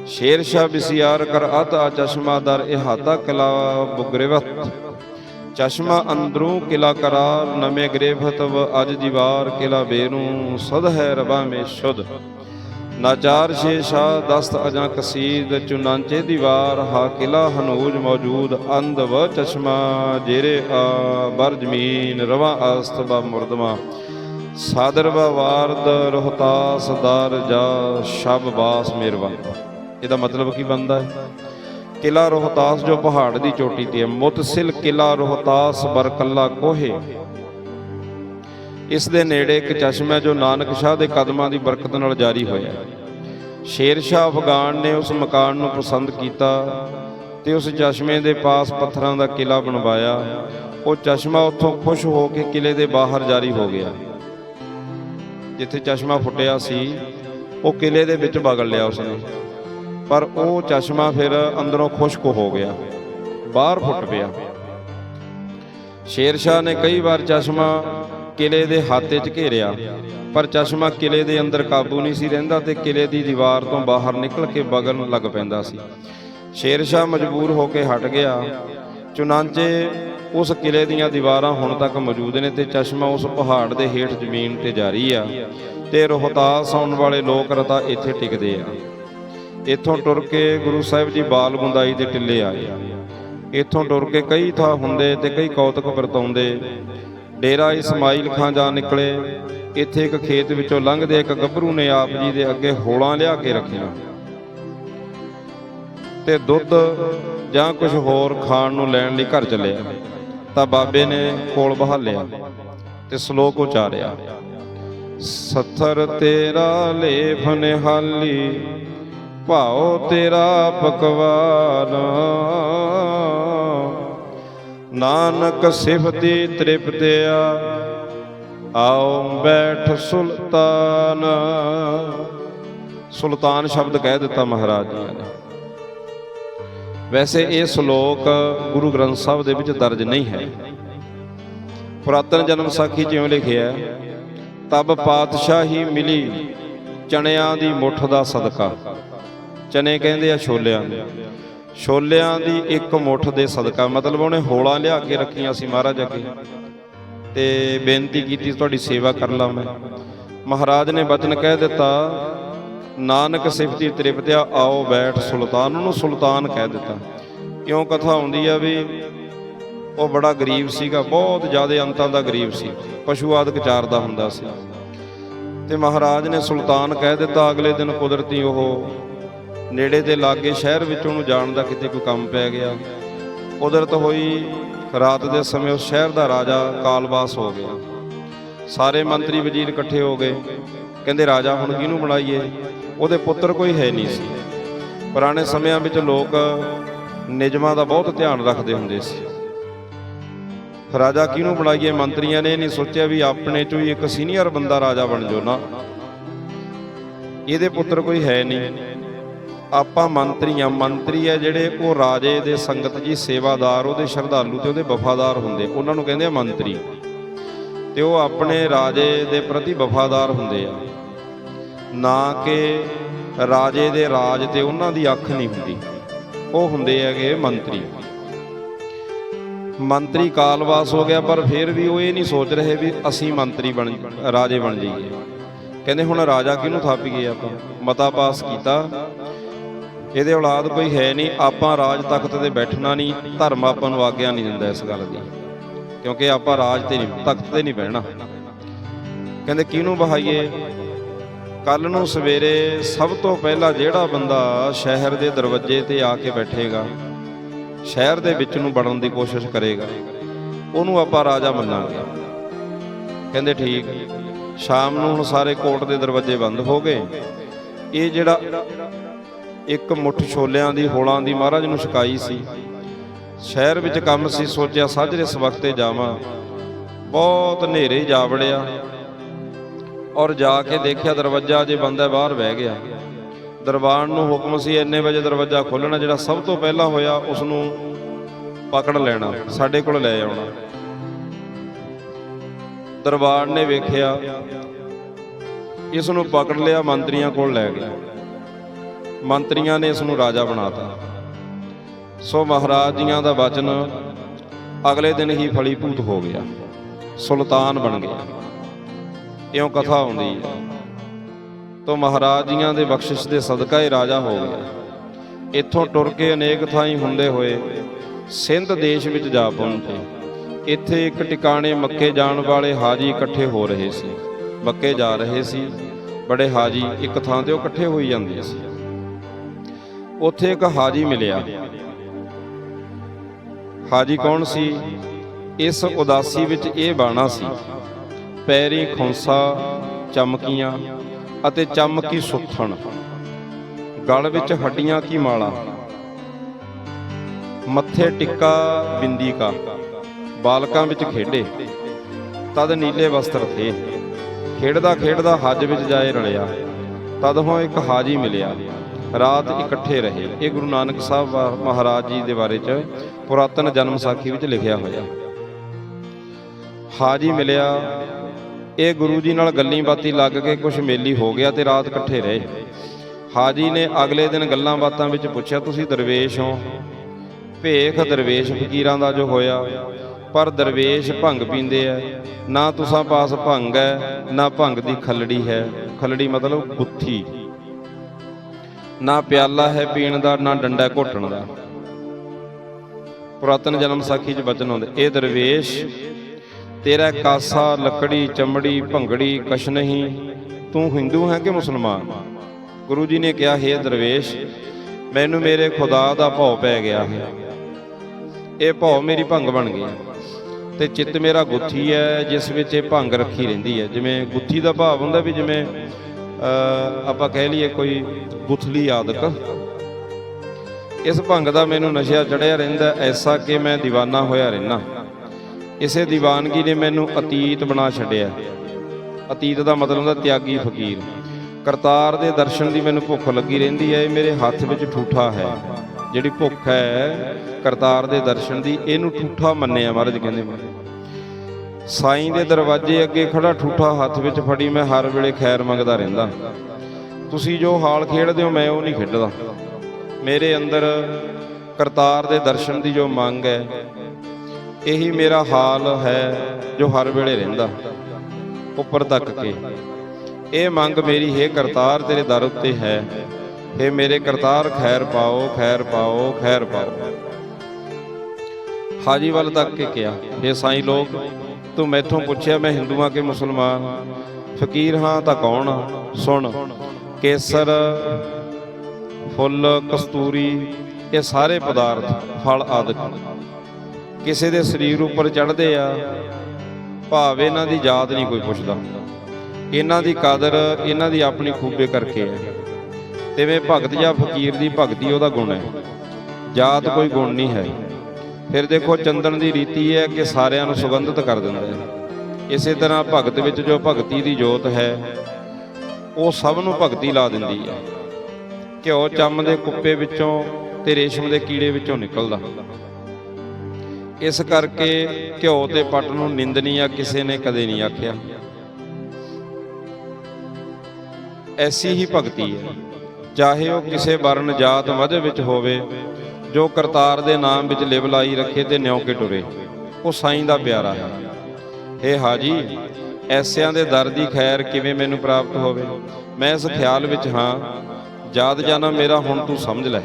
شیر شاہ بسیار کر آتا چشمہ در احاتہ قلعہ بگریوت ਚਸ਼ਮਾ ਅੰਦਰੋਂ ਕਿਲਾ ਕਰਾਰ, ਨਵੇਂ ਗ੍ਰੇਭਤ ਵ ਅਜ ਦੀਵਾਰ ਕਿਲਾ ਬੇਰੂ ਸਦ ਹੈ ਰਬਾ ਮੇ ਸ਼ੁਧ। ਨਾਚਾਰ ਸ਼ੇ ਸ਼ਾਹ ਦਸਤ ਅਜਾਂ ਕਸੀਦ ਚੁਨਾਂਚੇ ਦੀਵਾਰ, ਹਾ ਕਿਲਾ ਹਨੂਜ ਮੌਜੂਦ, ਅੰਧ ਵ ਚਸ਼ਮਾ, ਜੇਰੇ ਆ, ਬਰ ਜ਼ਮੀਨ, ਰਵਾ ਅਸਤ ਬਾ ਮੁਰਦਮਾ। ਸਾਦਰ ਬਾ ਵਾਰਦ, ਰੋਹਤਾਸ, ਦਾਰ ਜਾ, ਸ਼ਬ ਬਾਸ ਮਿਰਵਾ। ਇਹਦਾ ਮਤਲਬ ਕੀ ਬਣਦਾ ਹੈ? ਕਿਲਾ ਰੋਹਤਾਸ ਜੋ ਪਹਾੜ ਦੀ ਚੋਟੀ ਤੇ ਹੈ। ਮੁਤਸਿਲ ਕਿਲਾ ਰੋਹਤਾਸ ਬਰਕੱਲਾ ਕੋਹੇ। ਇਸ ਦੇ ਨੇੜੇ ਇੱਕ ਚਸ਼ਮਾ ਜੋ ਨਾਨਕ ਸ਼ਾਹ ਦੇ ਕਦਮਾਂ ਦੀ ਬਰਕਤ ਨਾਲ ਜਾਰੀ ਹੋਇਆ ਸ਼ੇਰ ਸ਼ਾਹ ਅਫਗਾਨ ਨੇ ਉਸ ਮਕਾਨ ਨੂੰ ਪਸੰਦ ਕੀਤਾ ਤੇ ਉਸ ਚਸ਼ਮੇ ਦੇ ਪਾਸ ਪੱਥਰਾਂ ਦਾ ਕਿਲਾ ਬਣਵਾਇਆ। ਉਹ ਚਸ਼ਮਾ ਉੱਥੋਂ ਖੁਸ਼ ਹੋ ਕੇ ਕਿਲੇ ਦੇ ਬਾਹਰ ਜਾਰੀ ਹੋ ਗਿਆ। ਜਿੱਥੇ ਚਸ਼ਮਾ ਫੁੱਟਿਆ ਸੀ, ਉਹ ਕਿਲੇ ਦੇ ਵਿੱਚ ਵਗਲ ਲਿਆ ਉਸਨੇ। ਪਰ ਉਹ ਚਸ਼ਮਾ ਫਿਰ ਅੰਦਰੋਂ ਖੁਸ਼ਕ ਹੋ ਗਿਆ। ਬਾਹਰ ਫੁੱਟ ਪਿਆ। ਸ਼ੇਰ ਸ਼ਾਹ ਨੇ ਕਈ ਵਾਰ ਚਸ਼ਮਾ ਕਿਲੇ ਦੇ ਹਾਤੇ 'ਚ ਘੇਰਿਆ, ਪਰ ਚਸ਼ਮਾ ਕਿਲੇ ਦੇ ਅੰਦਰ ਕਾਬੂ ਨਹੀਂ ਸੀ ਰਹਿੰਦਾ ਤੇ ਕਿਲੇ ਦੀ ਦੀਵਾਰ ਤੋਂ ਬਾਹਰ ਨਿਕਲ ਕੇ ਵਗਣ ਲੱਗ ਪੈਂਦਾ ਸੀ। ਸ਼ੇਰ ਸ਼ਾਹ ਮਜਬੂਰ ਹੋ ਕੇ ਹਟ ਗਿਆ। ਚੁਨਾਂਚੇ ਉਸ ਕਿਲੇ ਦੀਆਂ ਦੀਵਾਰਾਂ ਹੁਣ ਤੱਕ ਮੌਜੂਦ ਨੇ ਤੇ ਚਸ਼ਮਾ ਉਸ ਪਹਾੜ ਦੇ ਹੇਠ ਜ਼ਮੀਨ ਤੇ ਜਾਰੀ ਆ ਤੇ ਰੋਹਤਾਸ ਆਉਣ ਵਾਲੇ ਲੋਕ ਰਤਾ ਇੱਥੇ ਟਿਕਦੇ ਆ। ਇੱਥੋਂ ਟੁਰ ਕੇ ਗੁਰੂ ਸਾਹਿਬ ਜੀ ਬਾਲ ਗੁੰਦਾਈ ਦੇ ਟਿੱਲੇ ਆਏ। ਇੱਥੋਂ ਟੁਰ ਕੇ ਕਈ ਥਾਂ ਹੁੰਦੇ ਤੇ ਕਈ ਕੌਤਕ ਵਰਤਾਉਂਦੇ। ਡੇਰਾ ਇਸਮਾਈਲ ਖਾਂ ਜਾ ਨਿਕਲੇ। ਇੱਥੇ ਇੱਕ ਖੇਤ ਵਿੱਚੋਂ ਲੰਘਦੇ ਇੱਕ ਗੱਭਰੂ ਨੇ ਆਪ ਜੀ ਦੇ ਅੱਗੇ ਹੋਲਾਂ ਲਿਆ ਕੇ ਰੱਖੀਆਂ। ਤੇ ਦੁੱਧ ਜਾਂ ਕੁਝ ਹੋਰ ਖਾਣ ਨੂੰ ਲੈਣ ਲਈ ਘਰ ਚੱਲਿਆ ਤਾਂ ਬਾਬੇ ਨੇ ਕੋਲ ਬਹਾਲਿਆ ਤੇ ਸ਼ਲੋਕ ਉਚਾਰਿਆ, ਸੱਥਰ ਤੇਰਾ ਲੇਫ ਨਿਹਾਲੀ ਭਾਉ ਤੇਰਾ ਪਕਵਾਨ ਨਾਨਕ ਸਿਫਤੀ ਤ੍ਰਿਪਤਿਆ ਆਓ ਬੈਠ ਸੁਲਤਾਨ। ਸੁਲਤਾਨ ਸ਼ਬਦ ਕਹਿ ਦਿੱਤਾ ਮਹਾਰਾਜ ਜੀ ਨੇ। ਵੈਸੇ ਇਹ ਸ਼ਲੋਕ ਗੁਰੂ ਗ੍ਰੰਥ ਸਾਹਿਬ ਦੇ ਵਿੱਚ ਦਰਜ ਨਹੀਂ ਹੈ। ਪੁਰਾਤਨ ਜਨਮ ਸਾਖੀ ਜਿਉਂ ਲਿਖਿਆ ਹੈ, ਤਬ ਪਾਤਸ਼ਾਹੀ ਮਿਲੀ ਚਣਿਆਂ ਦੀ ਮੁੱਠ ਦਾ ਸਦਕਾ। ਚਨੇ ਕਹਿੰਦੇ ਆ ਛੋਲਿਆਂ ਨੂੰ ਛੋਲਿਆਂ ਦੀ ਇੱਕ ਮੁੱਠ ਦੇ ਸਦਕਾ, ਮਤਲਬ ਉਹਨੇ ਹੋਲਾਂ ਲਿਆ ਕੇ ਰੱਖੀਆਂ ਸੀ ਮਹਾਰਾਜ ਅੱਗੇ। ਤੇ ਬੇਨਤੀ ਕੀਤੀ ਤੁਹਾਡੀ ਸੇਵਾ ਕਰ ਲਾਂ ਮੈਂ। ਮਹਾਰਾਜ ਨੇ ਬਚਨ ਕਹਿ ਦਿੱਤਾ, ਨਾਨਕ ਸਿਫਤੀ ਤ੍ਰਿਪਤਿਆ ਆਓ ਬੈਠ ਸੁਲਤਾਨ। ਉਹਨੂੰ ਸੁਲਤਾਨ ਕਹਿ ਦਿੱਤਾ। ਕਿਉਂ ਕਥਾ ਆਉਂਦੀ ਆ ਵੀ ਉਹ ਬੜਾ ਗਰੀਬ ਸੀਗਾ, ਬਹੁਤ ਜ਼ਿਆਦਾ ਅੰਤਾਂ ਦਾ ਗਰੀਬ ਸੀ, ਪਸ਼ੂ ਆਦਿਕ ਚਾਰਦਾ ਹੁੰਦਾ ਸੀ। ਤੇ ਮਹਾਰਾਜ ਨੇ ਸੁਲਤਾਨ ਕਹਿ ਦਿੱਤਾ, ਅਗਲੇ ਦਿਨ ਕੁਦਰਤੀ ਉਹ ਨੇੜੇ ਦੇ ਲਾਗੇ ਸ਼ਹਿਰ ਵਿੱਚ ਉਹਨੂੰ ਜਾਣ ਦਾ ਕਿਤੇ ਕੋਈ ਕੰਮ ਪੈ ਗਿਆ। ਕੁਦਰਤ ਹੋਈ ਰਾਤ ਦੇ ਸਮੇਂ ਉਸ ਸ਼ਹਿਰ ਦਾ ਰਾਜਾ ਕਾਲਵਾਸ ਹੋ ਗਿਆ। ਸਾਰੇ ਮੰਤਰੀ ਵਜ਼ੀਰ ਇਕੱਠੇ ਹੋ ਗਏ। ਕਹਿੰਦੇ, ਰਾਜਾ, ਹੁਣ ਕਿਹਨੂੰ ਬਣਾਈਏ ਉਹਦੇ ਪੁੱਤਰ ਕੋਈ ਹੈ ਨਹੀਂ ਸੀ। ਪੁਰਾਣੇ ਸਮਿਆਂ ਵਿੱਚ ਲੋਕ ਨਿਯਮਾਂ ਦਾ ਬਹੁਤ ਧਿਆਨ ਰੱਖਦੇ ਹੁੰਦੇ ਸੀ। ਰਾਜਾ, ਕਿਹਨੂੰ ਬਣਾਈਏ ਮੰਤਰੀਆਂ ਨੇ ਇਹ ਨਹੀਂ ਸੋਚਿਆ ਵੀ ਆਪਣੇ ਚੋਂ ਹੀ ਇੱਕ ਸੀਨੀਅਰ ਬੰਦਾ ਰਾਜਾ ਬਣ ਜਾਓ ਨਾ। ਇਹਦੇ ਪੁੱਤਰ ਕੋਈ ਹੈ ਨਹੀਂ। ਆਪਾਂ ਮੰਤਰੀ ਆ ਮੰਤਰੀ ਆ ਜਿਹੜੇ ਉਹ ਰਾਜੇ ਦੇ ਸੰਗਤ ਜੀ, ਸੇਵਾਦਾਰ, ਉਹਦੇ ਸ਼ਰਧਾਲੂ ਤੇ ਉਹਦੇ ਵਫਾਦਾਰ ਹੁੰਦੇ। ਉਹਨਾਂ ਨੂੰ ਕਹਿੰਦੇ ਆ ਮੰਤਰੀ। ਤੇ ਉਹ ਆਪਣੇ ਰਾਜੇ ਦੇ ਪ੍ਰਤੀ ਵਫਾਦਾਰ ਹੁੰਦੇ ਆ। ਨਾ ਕਿ ਰਾਜੇ ਦੇ ਰਾਜ ਤੇ ਉਹਨਾਂ ਦੀ ਅੱਖ ਨਹੀਂ ਹੁੰਦੀ। ਉਹ ਹੁੰਦੇ ਹੈਗੇ ਮੰਤਰੀ। ਮੰਤਰੀ ਕਾਲਵਾਸ ਹੋ ਗਿਆ, ਪਰ ਫਿਰ ਵੀ ਉਹ ਇਹ ਨਹੀਂ ਸੋਚ ਰਹੇ ਵੀ ਅਸੀਂ ਮੰਤਰੀ ਬਣ, ਰਾਜੇ ਬਣ ਜਾਈਏ। ਕਹਿੰਦੇ ਹੁਣ ਰਾਜਾ ਕਿਹਨੂੰ ਥਾਪੀਏ ਆਪਾਂ? ਮਤਾ ਪਾਸ ਕੀਤਾ। ਇਹਦੇ ਔਲਾਦ ਕੋਈ ਹੈ ਨਹੀਂ, ਆਪਾਂ ਰਾਜ ਤਖਤ ਤੇ ਬੈਠਣਾ ਨਹੀਂ, ਧਰਮ ਆਪਾਂ ਨੂੰ ਆਗਿਆ ਨਹੀਂ ਦਿੰਦਾ ਇਸ ਗੱਲ ਦੀ। ਕਿਉਂਕਿ ਆਪਾਂ ਰਾਜ ਤੇ ਨਹੀਂ, ਤਖਤ ਤੇ ਨਹੀਂ ਬਹਿਣਾ। ਕਹਿੰਦੇ, ਕਿਹਨੂੰ ਬਹਾਈਏ? ਕੱਲ ਨੂੰ ਸਵੇਰੇ ਸਭ ਤੋਂ ਪਹਿਲਾਂ ਜਿਹੜਾ ਬੰਦਾ ਸ਼ਹਿਰ ਦੇ ਦਰਵਾਜ਼ੇ ਤੇ ਆ ਕੇ ਬੈਠੇਗਾ, ਸ਼ਹਿਰ ਦੇ ਵਿੱਚ ਨੂੰ ਵੜਨ ਦੀ ਕੋਸ਼ਿਸ਼ ਕਰੇਗਾ, ਉਹਨੂੰ ਆਪਾਂ ਰਾਜਾ ਮੰਨਾਂਗੇ। ਕਹਿੰਦੇ, ਠੀਕ ਸ਼ਾਮ ਨੂੰ ਹੁਣ ਸਾਰੇ ਕੋਰਟ ਦੇ ਦਰਵਾਜ਼ੇ ਬੰਦ ਹੋ ਗਏ। ਇਹ ਜਿਹੜਾ ਇੱਕ ਮੁੱਠ ਛੋਲਿਆਂ ਦੀ, ਹੋਲਾਂ ਦੀ ਮਹਾਰਾਜ ਨੂੰ ਛਕਾਈ ਸੀ। ਸ਼ਹਿਰ ਵਿੱਚ ਕੰਮ ਸੀ, ਸੋਚਿਆ ਸਾਜਰੇ ਸਵਖਤੇ ਜਾਵਾਂ। ਬਹੁਤ ਹਨੇਰੇ ਜਾ ਵੜਿਆ ਔਰ ਜਾ ਕੇ ਦੇਖਿਆ ਦਰਵਾਜ਼ਾ ਜੇ ਬੰਦ ਬਾਹਰ ਬਹਿ ਗਿਆ। ਦਰਬਾਰ ਨੂੰ ਹੁਕਮ ਸੀ, ਇੰਨੇ ਵਜੇ ਦਰਵਾਜ਼ਾ ਖੋਲਣਾ ਜਿਹੜਾ ਸਭ ਤੋਂ ਪਹਿਲਾਂ ਹੋਇਆ ਉਸ ਨੂੰ ਪਕੜ ਲੈਣਾ, ਸਾਡੇ ਕੋਲ ਲੈ ਆਉਣਾ। ਦਰਬਾਰ ਨੇ ਵੇਖਿਆ ਇਸ ਨੂੰ ਪਕੜ ਲਿਆ, ਮੰਤਰੀਆਂ ਕੋਲ ਲੈ ਗਿਆ ਮੰਤਰੀਆਂ ਨੇ ਇਸ ਨੂੰ ਰਾਜਾ ਬਣਾਤਾ। ਸੋ ਮਹਾਰਾਜ ਜੀਆਂ ਦਾ ਵਚਨ ਅਗਲੇ ਦਿਨ ਹੀ ਫਲੀਭੂਤ ਹੋ ਗਿਆ। ਸੁਲਤਾਨ ਬਣ ਗਿਆ। ਇਉਂ ਕਥਾ ਆਉਂਦੀ ਹੈ। ਤੋ ਮਹਾਰਾਜ ਜੀਆਂ ਦੇ ਬਖਸ਼ਿਸ਼ ਦੇ ਸਦਕਾ ਹੀ ਰਾਜਾ ਹੋ ਗਿਆ। ਇੱਥੋਂ ਟੁਰ ਕੇ ਅਨੇਕ ਥਾਈਂ ਹੁੰਦੇ ਹੋਏ ਸਿੰਧ ਦੇਸ਼ ਵਿੱਚ ਜਾ ਪਹੁੰਚੇ। ਇੱਥੇ ਇੱਕ ਟਿਕਾਣੇ ਮੱਕੇ ਜਾਣ ਵਾਲੇ ਹਾਜੀ ਇਕੱਠੇ ਹੋ ਰਹੇ ਸੀ। ਮੱਕੇ ਜਾ ਰਹੇ ਸੀ। ਬੜੇ ਹਾਜੀ ਇੱਕ ਥਾਂ ਤੇ ਉਹ ਇਕੱਠੇ ਹੋਈ ਜਾਂਦੇ ਸੀ। ਉੱਥੇ ਇੱਕ ਹਾਜੀ ਮਿਲਿਆ। ਹਾਜੀ ਕੌਣ ਸੀ? ਇਸ ਉਦਾਸੀ ਵਿੱਚ ਇਹ ਬਾਣਾ ਸੀ, ਪੈਰੀ ਖੌਂਸਾ, ਚਮਕੀਆਂ ਅਤੇ ਚਮਕੀ ਸੁੱਥਣ। ਗਲ ਵਿੱਚ ਹੱਡੀਆਂ ਕੀ ਮਾਲਾ? ਮੱਥੇ ਟਿੱਕਾ ਬਿੰਦੀ ਕਾ, ਬਾਲਕਾਂ ਵਿੱਚ ਖੇਡੇ। ਤਦ ਨੀਲੇ ਵਸਤਰ ਥੇ। ਖੇਡਦਾ ਖੇਡਦਾ ਹੱਜ ਵਿੱਚ ਜਾਏ ਰਲਿਆ। ਤਦ ਹੋਂ ਇੱਕ ਹਾਜੀ ਮਿਲਿਆ। ਰਾਤ ਇਕੱਠੇ ਰਹੇ। ਇਹ ਗੁਰੂ ਨਾਨਕ ਸਾਹਿਬ ਮਹਾਰਾਜ ਜੀ ਦੇ ਬਾਰੇ ਚ ਪੁਰਾਤਨ ਜਨਮ ਸਾਖੀ ਵਿੱਚ ਲਿਖਿਆ ਹੋਇਆ। ਹਾਜੀ ਮਿਲਿਆ। ਇਹ ਗੁਰੂ ਜੀ ਨਾਲ ਗੱਲਾਂ ਬਾਤੀ ਲੱਗ ਕੇ ਕੁਝ ਮੇਲੀ ਹੋ ਗਿਆ ਤੇ ਰਾਤ ਇਕੱਠੇ ਰਹੇ। ਹਾਜੀ ਨੇ ਅਗਲੇ ਦਿਨ ਗੱਲਾਂ ਬਾਤਾਂ ਵਿੱਚ ਪੁੱਛਿਆ, ਤੁਸੀਂ ਦਰਵੇਸ਼ ਹੋ? ਭੇਖ ਦਰਵੇਸ਼ ਫਕੀਰਾਂ ਦਾ ਜੋ ਹੋਇਆ, ਪਰ ਦਰਵੇਸ਼ ਭੰਗ ਪੀਂਦੇ ਐ। ਨਾ ਤੁਸਾਂ ਪਾਸ ਭੰਗ ਹੈ ਨਾ ਭੰਗ ਦੀ ਖੱਲੜੀ ਹੈ। ਖੱਲੜੀ ਮਤਲਬ ਗੁੱਥੀ। ਨਾ ਪਿਆਲਾ ਹੈ ਪੀਣ ਦਾ, ਨਾ ਡੰਡਾ ਘੋਟਣ ਦਾ। ਪੁਰਾਤਨ ਜਨਮ ਸਾਖੀ 'ਚ ਬਚਨ ਹੁੰਦੇ, ਇਹ ਦਰਵੇਸ਼, ਤੇਰਾ ਕਾਸਾ, ਲੱਕੜੀ, ਚਮੜੀ, ਭੰਗੜੀ, ਕਛ ਨਹੀਂ, ਤੂੰ ਹਿੰਦੂ ਹੈ ਕਿ ਮੁਸਲਮਾਨ? ਗੁਰੂ ਜੀ ਨੇ ਕਿਹਾ, ਹੈ ਦਰਵੇਸ਼, ਮੈਨੂੰ ਮੇਰੇ ਖੁਦਾ ਦਾ ਭਉ ਪੈ ਗਿਆ ਹੈ। ਇਹ ਭਉ ਮੇਰੀ ਭੰਗ ਬਣ ਗਈ ਤੇ ਚਿੱਤ ਮੇਰਾ ਗੁੱਥੀ ਹੈ, ਜਿਸ ਵਿੱਚ ਇਹ ਭੰਗ ਰੱਖੀ ਰਹਿੰਦੀ ਹੈ। ਜਿਵੇਂ ਗੁੱਥੀ ਦਾ ਭਾਵ ਹੁੰਦਾ ਵੀ ਜਿਵੇਂ ਆਪਾਂ ਕਹਿ ਲਈਏ ਕੋਈ ਗੁਥਲੀ ਆਦਿਕ। ਇਸ ਭੰਗ ਦਾ ਮੈਨੂੰ ਨਸ਼ਾ ਚੜਿਆ ਰਹਿੰਦਾ ਐਸਾ ਕਿ ਮੈਂ دیਵਾਨਾ ਹੋਇਆ ਰਹਿਣਾ ਇਸੇ ਦੀਵਾਨਗੀ ਨੇ ਮੈਨੂੰ ਅਤੀਤ ਬਣਾ ਛੱਡਿਆ। ਅਤੀਤ ਦਾ ਮਤਲਬ ਹੁੰਦਾ ਤਿਆਗੀ ਫਕੀਰ। ਕਰਤਾਰ ਦੇ ਦਰਸ਼ਨ ਦੀ ਮੈਨੂੰ ਭੁੱਖ ਲੱਗੀ ਰਹਿੰਦੀ ਹੈ, ਇਹ ਮੇਰੇ ਹੱਥ ਵਿੱਚ ਠੂਠਾ ਹੈ। ਜਿਹੜੀ ਭੁੱਖ ਹੈ ਕਰਤਾਰ ਦੇ ਦਰਸ਼ਨ ਦੀ, ਇਹਨੂੰ ਠੂਠਾ ਮੰਨਿਆ ਮਹਾਰਾਜ ਕਹਿੰਦੇ ਸਾਈਂ ਦੇ ਦਰਵਾਜ਼ੇ ਅੱਗੇ ਖੜਾ ਠੂਠਾ ਹੱਥ ਵਿੱਚ ਫੜੀ ਮੈਂ ਹਰ ਵੇਲੇ ਖੈਰ ਮੰਗਦਾ ਰਹਿੰਦਾ। ਤੁਸੀਂ ਜੋ ਹਾਲ ਖੇਡਦੇ ਹੋ ਮੈਂ ਉਹ ਨਹੀਂ ਖੇਡਦਾ। ਮੇਰੇ ਅੰਦਰ ਕਰਤਾਰ ਦੇ ਦਰਸ਼ਨ ਦੀ ਜੋ ਮੰਗ ਹੈ, ਇਹੀ ਮੇਰਾ ਹਾਲ ਹੈ ਜੋ ਹਰ ਵੇਲੇ ਰਹਿੰਦਾ। ਉੱਪਰ ਤੱਕ ਕੇ। ਇਹ ਮੰਗ ਮੇਰੀ, ਹੈ ਕਰਤਾਰ ਤੇਰੇ ਦਰ ਉੱਤੇ ਹੈ। हे ਮੇਰੇ ਕਰਤਾਰ, ਖੈਰ ਪਾਓ ਖੈਰ ਪਾਓ ਖੈਰ ਪਾਓ। ਹਾਜੀ ਵੱਲ ਤੱਕ ਕੇ ਕਿਹਾ हे ਸਾਈਂ ਲੋਕ ਤੂੰ ਮੈਥੋਂ ਪੁੱਛਿਆ ਮੈਂ ਹਿੰਦੂਆਂ ਕਿ ਮੁਸਲਮਾਨ? ਫਕੀਰ ਹਾਂ ਤਾਂ ਕੌਣ? ਸੁਣ, ਕੇਸਰ, ਫੁੱਲ, ਕਸਤੂਰੀ, ਇਹ ਸਾਰੇ ਪਦਾਰਥ, ਫਲ ਆਦਿਕ। ਕਿਸੇ ਦੇ ਸਰੀਰ ਉੱਪਰ ਚੜ੍ਹਦੇ ਆ, ਭਾਵ ਇਹਨਾਂ ਦੀ ਯਾਦ ਨਹੀਂ ਕੋਈ ਪੁੱਛਦਾ। ਇਹਨਾਂ ਦੀ ਕਦਰ, ਇਹਨਾਂ ਦੀ ਆਪਣੀ ਖੂਬੇ ਕਰਕੇ ਹੈ। ਤਿਵੇਂ ਭਗਤ ਜਾਂ ਫਕੀਰ ਦੀ ਭਗਤੀ ਉਹਦਾ ਗੁਣ ਹੈ। ਜਾਤ ਕੋਈ ਗੁਣ ਨਹੀਂ ਹੈ। ਫਿਰ ਦੇਖੋ ਚੰਦਨ ਦੀ ਰੀਤੀ ਹੈ ਕਿ ਸਾਰਿਆਂ ਨੂੰ ਸੁਗੰਧਿਤ ਕਰ ਦਿੰਦਾ ਹੈ। ਇਸੇ ਤਰ੍ਹਾਂ ਭਗਤ ਵਿੱਚ ਜੋ ਭਗਤੀ ਦੀ ਜੋਤ ਹੈ, ਉਹ ਸਭ ਨੂੰ ਭਗਤੀ ਲਾ ਦਿੰਦੀ ਹੈ। ਘਿਓ ਚੰਮ ਦੇ ਕੁੱਪੇ ਵਿੱਚੋਂ ਤੇ ਰੇਸ਼ਮ ਦੇ ਕੀੜੇ ਵਿੱਚੋਂ ਨਿਕਲਦਾ। ਇਸ ਕਰਕੇ ਘਿਓ ਤੇ ਪੱਟ ਨੂੰ ਨਿੰਦਨੀਆ ਕਿਸੇ ਨੇ ਕਦੇ ਨਹੀਂ ਆਖਿਆ। ਐਸੀ ਹੀ ਭਗਤੀ ਹੈ। ਚਾਹੇ ਉਹ ਕਿਸੇ ਵਰਨ ਜਾਤ ਮਜ਼ਹਬ ਵਿੱਚ ਹੋਵੇ ਜੋ ਕਰਤਾਰ ਦੇ ਨਾਮ ਵਿੱਚ ਲਿਵ ਲਾਈ ਰੱਖੇ ਤੇ ਨਿਉ ਕੇ ਟੁਰੇ, ਉਹ ਸਾਈਂ ਦਾ ਪਿਆਰਾ ਹੈ। हे ਹਾਜੀ, ਐਸਿਆਂ ਦੇ ਦਰ ਦੀ ਖੈਰ ਕਿਵੇਂ ਮੈਨੂੰ ਪ੍ਰਾਪਤ ਹੋਵੇ? ਮੈਂ ਇਸ ਖਿਆਲ ਵਿੱਚ ਹਾਂ ਯਾਦ ਜਾਣਾ ਮੇਰਾ ਹੁਣ ਤੂੰ ਸਮਝ ਲੈ।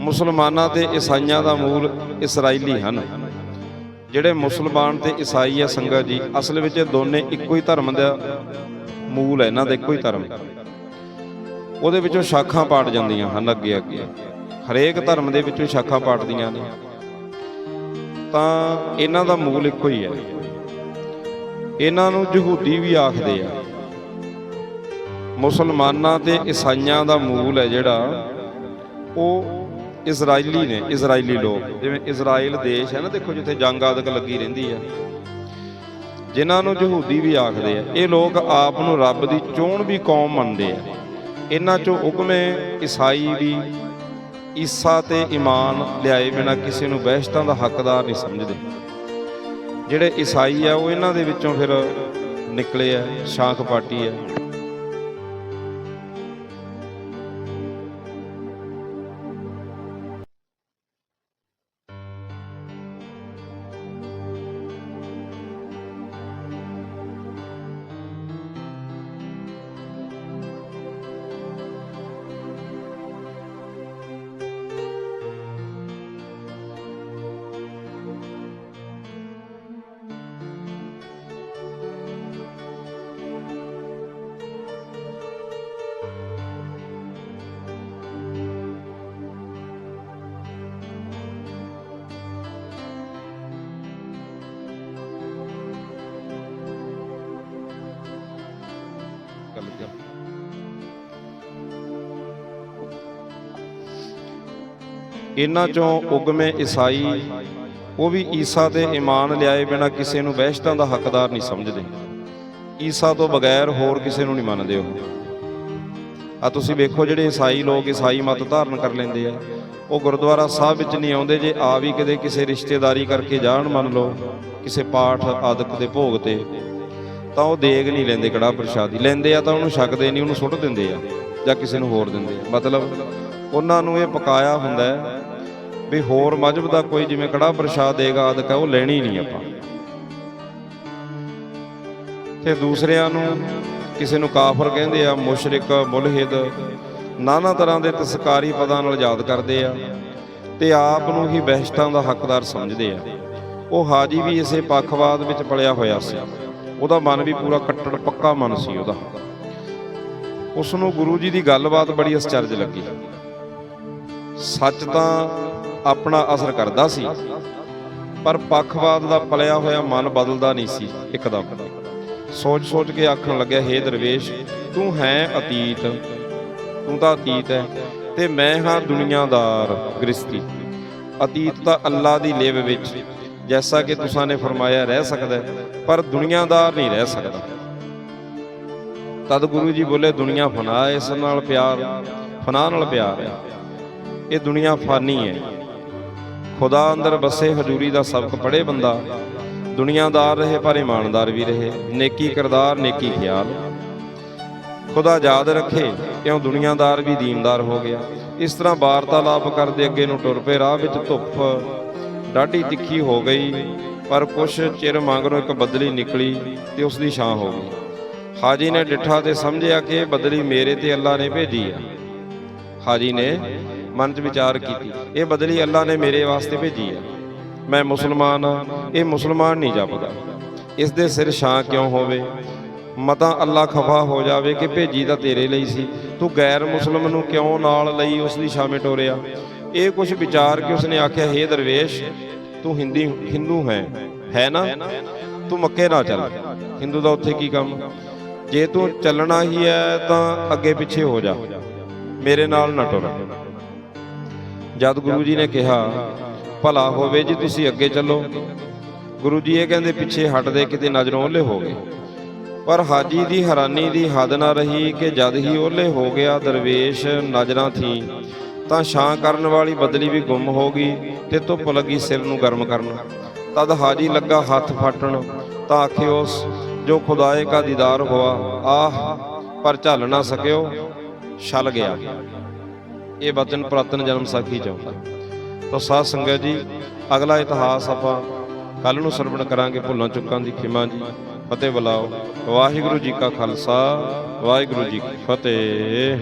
ਮੁਸਲਮਾਨਾਂ ਤੇ ਈਸਾਈਆਂ ਦਾ ਮੂਲ ਇਸرائیਲੀ ਹਨ। ਜਿਹੜੇ ਮੁਸਲਮਾਨ ਤੇ ਈਸਾਈ ਆ ਸੰਗਤ ਜੀ, ਅਸਲ ਵਿੱਚ ਇਹ ਦੋਨੇ ਇੱਕੋ ਹੀ ਧਰਮ ਦਾ ਮੂਲ ਹੈ, ਇਹਨਾਂ ਦਾ ਇੱਕੋ ਹੀ ਧਰਮ। ਉਹਦੇ ਵਿੱਚੋਂ ਸ਼ਾਖਾਂ ਪਾਟ ਜਾਂਦੀਆਂ ਹਨ ਅੱਗੇ ਅੱਗੇ ਹਰੇਕ ਧਰਮ ਦੇ ਵਿੱਚੋਂ ਸ਼ਾਖਾ ਪਾਟਦੀਆਂ ਨੇ। ਤਾਂ ਇਹਨਾਂ ਦਾ ਮੂਲ ਇੱਕੋ ਹੀ ਹੈ। ਇਹਨਾਂ ਨੂੰ ਯਹੂਦੀ ਵੀ ਆਖਦੇ ਆ। ਮੁਸਲਮਾਨਾਂ ਤੇ ਈਸਾਈਆਂ ਦਾ ਮੂਲ ਹੈ ਜਿਹੜਾ, ਉਹ ਇਜ਼ਰਾਈਲੀ ਨੇ, ਇਜ਼ਰਾਈਲੀ ਲੋਕ। ਜਿਵੇਂ ਇਜ਼ਰਾਈਲ ਦੇਸ਼ ਹੈ ਨਾ, ਦੇਖੋ ਜਿੱਥੇ ਜੰਗ ਆਦਿਕ ਲੱਗੀ ਰਹਿੰਦੀ ਆ। ਜਿਨ੍ਹਾਂ ਨੂੰ ਯਹੂਦੀ ਵੀ ਆਖਦੇ ਆ। ਇਹ ਲੋਕ ਆਪ ਨੂੰ ਰੱਬ ਦੀ ਚੋਣ ਵੀ ਕੌਮ ਮੰਨਦੇ ਆ। ਇਹਨਾਂ ਚੋਂ ਉਗਮੇ ਈਸਾਈ ਵੀ ਈਸਾ ਤੇ ਈਮਾਨ ਲਿਆਏ ਬਿਨਾ ਕਿਸੇ ਨੂੰ ਬਹਿਸ਼ਤਾਂ ਦਾ ਹੱਕਦਾਰ ਨਹੀਂ ਸਮਝਦੇ। ਜਿਹੜੇ ਈਸਾਈ ਆ, ਉਹ ਇਹਨਾਂ ਦੇ ਵਿੱਚੋਂ ਫਿਰ ਨਿਕਲੇ ਆ ਸ਼ਾਂਖ ਪਾਟੀ ਆ। ਇਹਨਾਂ ਚੋਂ ਉਗਮੇ ਈਸਾਈ, ਉਹ ਵੀ ਈਸਾ ਤੇ ਈਮਾਨ ਲਿਆਏ ਬਿਨਾ ਕਿਸੇ ਨੂੰ ਵਹਿਸ਼ਤਾਂ ਦਾ ਹੱਕਦਾਰ ਨਹੀਂ ਸਮਝਦੇ। ਈਸਾ ਤੋਂ ਬਗੈਰ ਹੋਰ ਕਿਸੇ ਨੂੰ ਨਹੀਂ ਮੰਨਦੇ ਉਹ। ਆ ਤੁਸੀਂ ਵੇਖੋ ਜਿਹੜੇ ਈਸਾਈ ਲੋਕ ਈਸਾਈ ਮਤ ਧਾਰਨ ਕਰ ਲੈਂਦੇ ਆ। ਉਹ ਗੁਰਦੁਆਰਾ ਸਾਹਿਬ ਵਿੱਚ ਨਹੀਂ ਆਉਂਦੇ ਜੇ ਆ ਵੀ ਕਦੇ ਕਿਸੇ ਰਿਸ਼ਤੇਦਾਰੀ ਕਰਕੇ ਜਾਣ ਮੰਨ ਲਓ, ਕਿਸੇ ਪਾਠ ਆਦਿਕ ਦੇ ਭੋਗ ਤੇ, ਤਾਂ ਉਹ ਦੇਗ ਨਹੀਂ ਲੈਂਦੇ ਕੜਾ ਪ੍ਰਸ਼ਾਦੀ। ਲੈਂਦੇ ਆ ਤਾਂ ਉਹਨੂੰ ਛਕਦੇ ਨਹੀਂ, ਉਹਨੂੰ ਸੁੱਟ ਦਿੰਦੇ ਆ ਜਾਂ ਕਿਸੇ ਨੂੰ ਹੋਰ ਦਿੰਦੇ ਆ। ਮਤਲਬ ਉਹਨਾਂ ਨੂੰ ਇਹ ਪਕਾਇਆ ਹੁੰਦਾ ਹੈ ਵੀ ਹੋਰ ਮਜਬ ਦਾ ਕੋਈ ਜਿਵੇਂ ਕੜਾ ਪ੍ਰਸ਼ਾਦ ਦੇਗਾ ਆਦਿਕ ਹੈ ਉਹ ਲੈਣੀ ਨਹੀਂ ਆਪਾਂ। ਤੇ ਦੂਸਰਿਆਂ ਨੂੰ ਕਿਸੇ ਨੂੰ ਕਾਫਰ ਕਹਿੰਦੇ ਆ, ਮੁਸ਼ਰਿਕ, ਮੁਲਹਿਦ, ਨਾਨਾ ਤਰ੍ਹਾਂ ਦੇ ਤਸਕਾਰੀ ਪਦਾਂ ਨਾਲ ਯਾਦ ਕਰਦੇ ਆ ਤੇ ਆਪ ਨੂੰ ਹੀ ਬਹਿਸ਼ਤਾਂ ਦਾ ਹੱਕਦਾਰ ਸਮਝਦੇ ਆ। ਉਹ ਹਾਜੀ ਵੀ ਇਸੇ ਪੱਖਵਾਦ ਵਿੱਚ ਪਲਿਆ ਹੋਇਆ ਸੀ। ਉਹਦਾ ਮਨ ਵੀ ਪੂਰਾ ਕੱਟੜ ਪੱਕਾ ਮਨ ਸੀ ਉਹਦਾ। ਉਸ ਨੂੰ ਗੁਰੂ ਜੀ ਦੀ ਗੱਲਬਾਤ ਬੜੀ ਅਸਚਰਜ ਲੱਗੀ। ਸੱਚ ਤਾਂ ਆਪਣਾ ਅਸਰ ਕਰਦਾ ਸੀ। ਪਰ ਪੱਖਵਾਦ ਦਾ ਪਲਿਆ ਹੋਇਆ ਮਨ ਬਦਲਦਾ ਨਹੀਂ ਸੀ, ਇੱਕਦਮ। ਸੋਚ ਸੋਚ ਕੇ ਆਖਣ ਲੱਗਿਆ, ਹੇ ਦਰਵੇਸ਼, ਤੂੰ ਹੈ ਅਤੀਤ। ਤੂੰ ਤਾਂ ਅਤੀਤ ਹੈ ਤੇ ਮੈਂ ਹਾਂ ਦੁਨੀਆਦਾਰ ਗ੍ਰਸਤੀ ਅਤੀਤ ਤਾਂ ਅੱਲਾ ਦੀ ਲੇਵ ਵਿੱਚ, ਜੈਸਾ ਕਿ ਤੁਸਾਂ ਨੇ ਫਰਮਾਇਆ, ਰਹਿ ਸਕਦਾ ਪਰ ਦੁਨੀਆਦਾਰ ਨਹੀਂ ਰਹਿ ਸਕਦਾ। ਤਦ ਗੁਰੂ ਜੀ ਬੋਲੇ, ਦੁਨੀਆ ਫਨਾ ਇਸ ਨਾਲ ਪਿਆਰ, ਫਨਾ ਨਾਲ ਪਿਆਰ ਹੈ। ਇਹ ਦੁਨੀਆ ਫਾਨੀ ਹੈ। ਖੁਦਾ ਅੰਦਰ ਬਸੇ ਹਜ਼ੂਰੀ ਦਾ ਸਬਕ ਪੜ੍ਹੇ ਬੰਦਾ, ਦੁਨੀਆਦਾਰ ਰਹੇ ਪਰ ਇਮਾਨਦਾਰ ਵੀ ਰਹੇ, ਨੇਕੀ ਕਿਰਦਾਰ, ਨੇਕੀ ਖਿਆਲ। ਖੁਦਾ ਯਾਦ ਰੱਖੇ, ਕਿਉਂ ਦੁਨੀਆਦਾਰ ਵੀ ਦੀਨਦਾਰ ਹੋ ਗਿਆ। ਇਸ ਤਰ੍ਹਾਂ ਵਾਰਤਾਲਾਪ ਕਰਦੇ ਅੱਗੇ ਨੂੰ ਟੁਰ ਪਏ, ਰਾਹ ਵਿੱਚ ਧੁੱਪ ਡਾਢੀ ਤਿੱਖੀ ਹੋ ਗਈ, ਪਰ ਕੁਛ ਚਿਰ ਮਗਰੋਂ ਇੱਕ ਬਦਲੀ ਨਿਕਲੀ ਤੇ ਉਸ ਦੀ ਛਾਂ ਹੋ ਗਈ। ਹਾਜੀ ਨੇ ਡਿੱਠਾ ਤੇ ਸਮਝਿਆ ਕਿ ਇਹ ਬਦਲੀ ਮੇਰੇ ਤੇ ਅੱਲਾ ਨੇ ਭੇਜੀ ਆ। ਹਾਜੀ ਨੇ ਮਨ 'ਚ ਵਿਚਾਰ ਕੀਤੀ। ਇਹ ਬਦਲੀ ਅੱਲਾ ਨੇ ਮੇਰੇ ਵਾਸਤੇ ਭੇਜੀ ਹੈ। ਮੈਂ ਮੁਸਲਮਾਨ ਆ ਇਹ ਮੁਸਲਮਾਨ ਨਹੀਂ ਜਾਪਦਾ। ਇਸ ਦੇ ਸਿਰ ਛਾਂ ਕਿਉਂ ਹੋਵੇ? ਮਤਾ ਅੱਲਾ ਖਫਾ ਹੋ ਜਾਵੇ ਕਿ ਭੇਜੀ ਤਾਂ ਤੇਰੇ ਲਈ ਸੀ। ਤੂੰ ਗੈਰ ਮੁਸਲਮ ਨੂੰ ਕਿਉਂ ਨਾਲ ਲਈ ਉਸ ਦੀ ਛਾਵੇਂ ਟੋਰਿਆ? ਇਹ ਕੁਝ ਵਿਚਾਰ ਕੇ ਉਸਨੇ ਆਖਿਆ, ਹੇ ਦਰਵੇਸ਼, ਤੂੰ ਹਿੰਦੀ, ਹਿੰਦੂ ਹੈ ਹੈ ਨਾ? ਤੂੰ ਮੱਕੇ ਨਾ ਚੱਲ। ਹਿੰਦੂ ਦਾ ਉੱਥੇ ਕੀ ਕੰਮ? ਜੇ ਤੂੰ ਚੱਲਣਾ ਹੀ ਹੈ ਤਾਂ ਅੱਗੇ ਪਿੱਛੇ ਹੋ ਜਾ। ਮੇਰੇ ਨਾਲ ਨਾ ਟੁਰ। ਜਦ ਗੁਰੂ ਜੀ ਨੇ ਕਿਹਾ, ਭਲਾ ਹੋਵੇ ਜੀ ਤੁਸੀਂ ਅੱਗੇ ਚੱਲੋ। ਗੁਰੂ ਜੀ ਇਹ ਕਹਿੰਦੇ, ਪਿੱਛੇ ਹਟਦੇ ਕਿਤੇ ਨਜ਼ਰੋਂ ਓਲੇ ਹੋ ਗਏ। ਪਰ ਹਾਜੀ ਦੀ ਹੈਰਾਨੀ ਦੀ ਹੱਦ ਨਾ ਰਹੀ ਕਿ ਜਦ ਹੀ ਓਲੇ ਹੋ ਗਿਆ, ਦਰਵੇਸ਼ ਨਜ਼ਰਾਂ ਥੀ, ਤਾਂ ਛਾਂ ਕਰਨ ਵਾਲੀ ਬਦਲੀ ਵੀ ਗੁੰਮ ਹੋ ਗਈ ਤੇ ਧੁੱਪ ਲੱਗੀ ਸਿਰ ਨੂੰ ਗਰਮ ਕਰਨ। ਤਦ ਹਾਜੀ ਲੱਗਾ ਹੱਥ ਫਾਟਣ, ਤਾਂ ਆਖੇ ਉਸ, ਜੋ ਖੁਦਾਏ ਕਾ ਦੀਦਾਰ ਹੋਆ, ਆਹ ਪਰ ਝੱਲ ਨਾ ਸਕਿਓ, ਛਲ ਗਿਆ। ਇਹ ਵਚਨ ਪੁਰਾਤਨ ਜਨਮ ਸਾਖੀ ਚ ਆਉਂਦਾ। ਤਾਂ ਸਾਧ ਸੰਗਤ ਜੀ, ਅਗਲਾ ਇਤਿਹਾਸ ਆਪਾਂ ਕੱਲ ਨੂੰ ਸਰਵਣ ਕਰਾਂਗੇ ਭੁੱਲਾਂ ਚੁੱਕਾਂ ਦੀ ਖਿਮਾ ਜੀ, ਫਤਿਹ ਬੁਲਾਓ। ਵਾਹਿਗੁਰੂ ਜੀ ਕਾ ਖਾਲਸਾ, ਵਾਹਿਗੁਰੂ ਜੀ ਕੀ ਫਤਿਹ।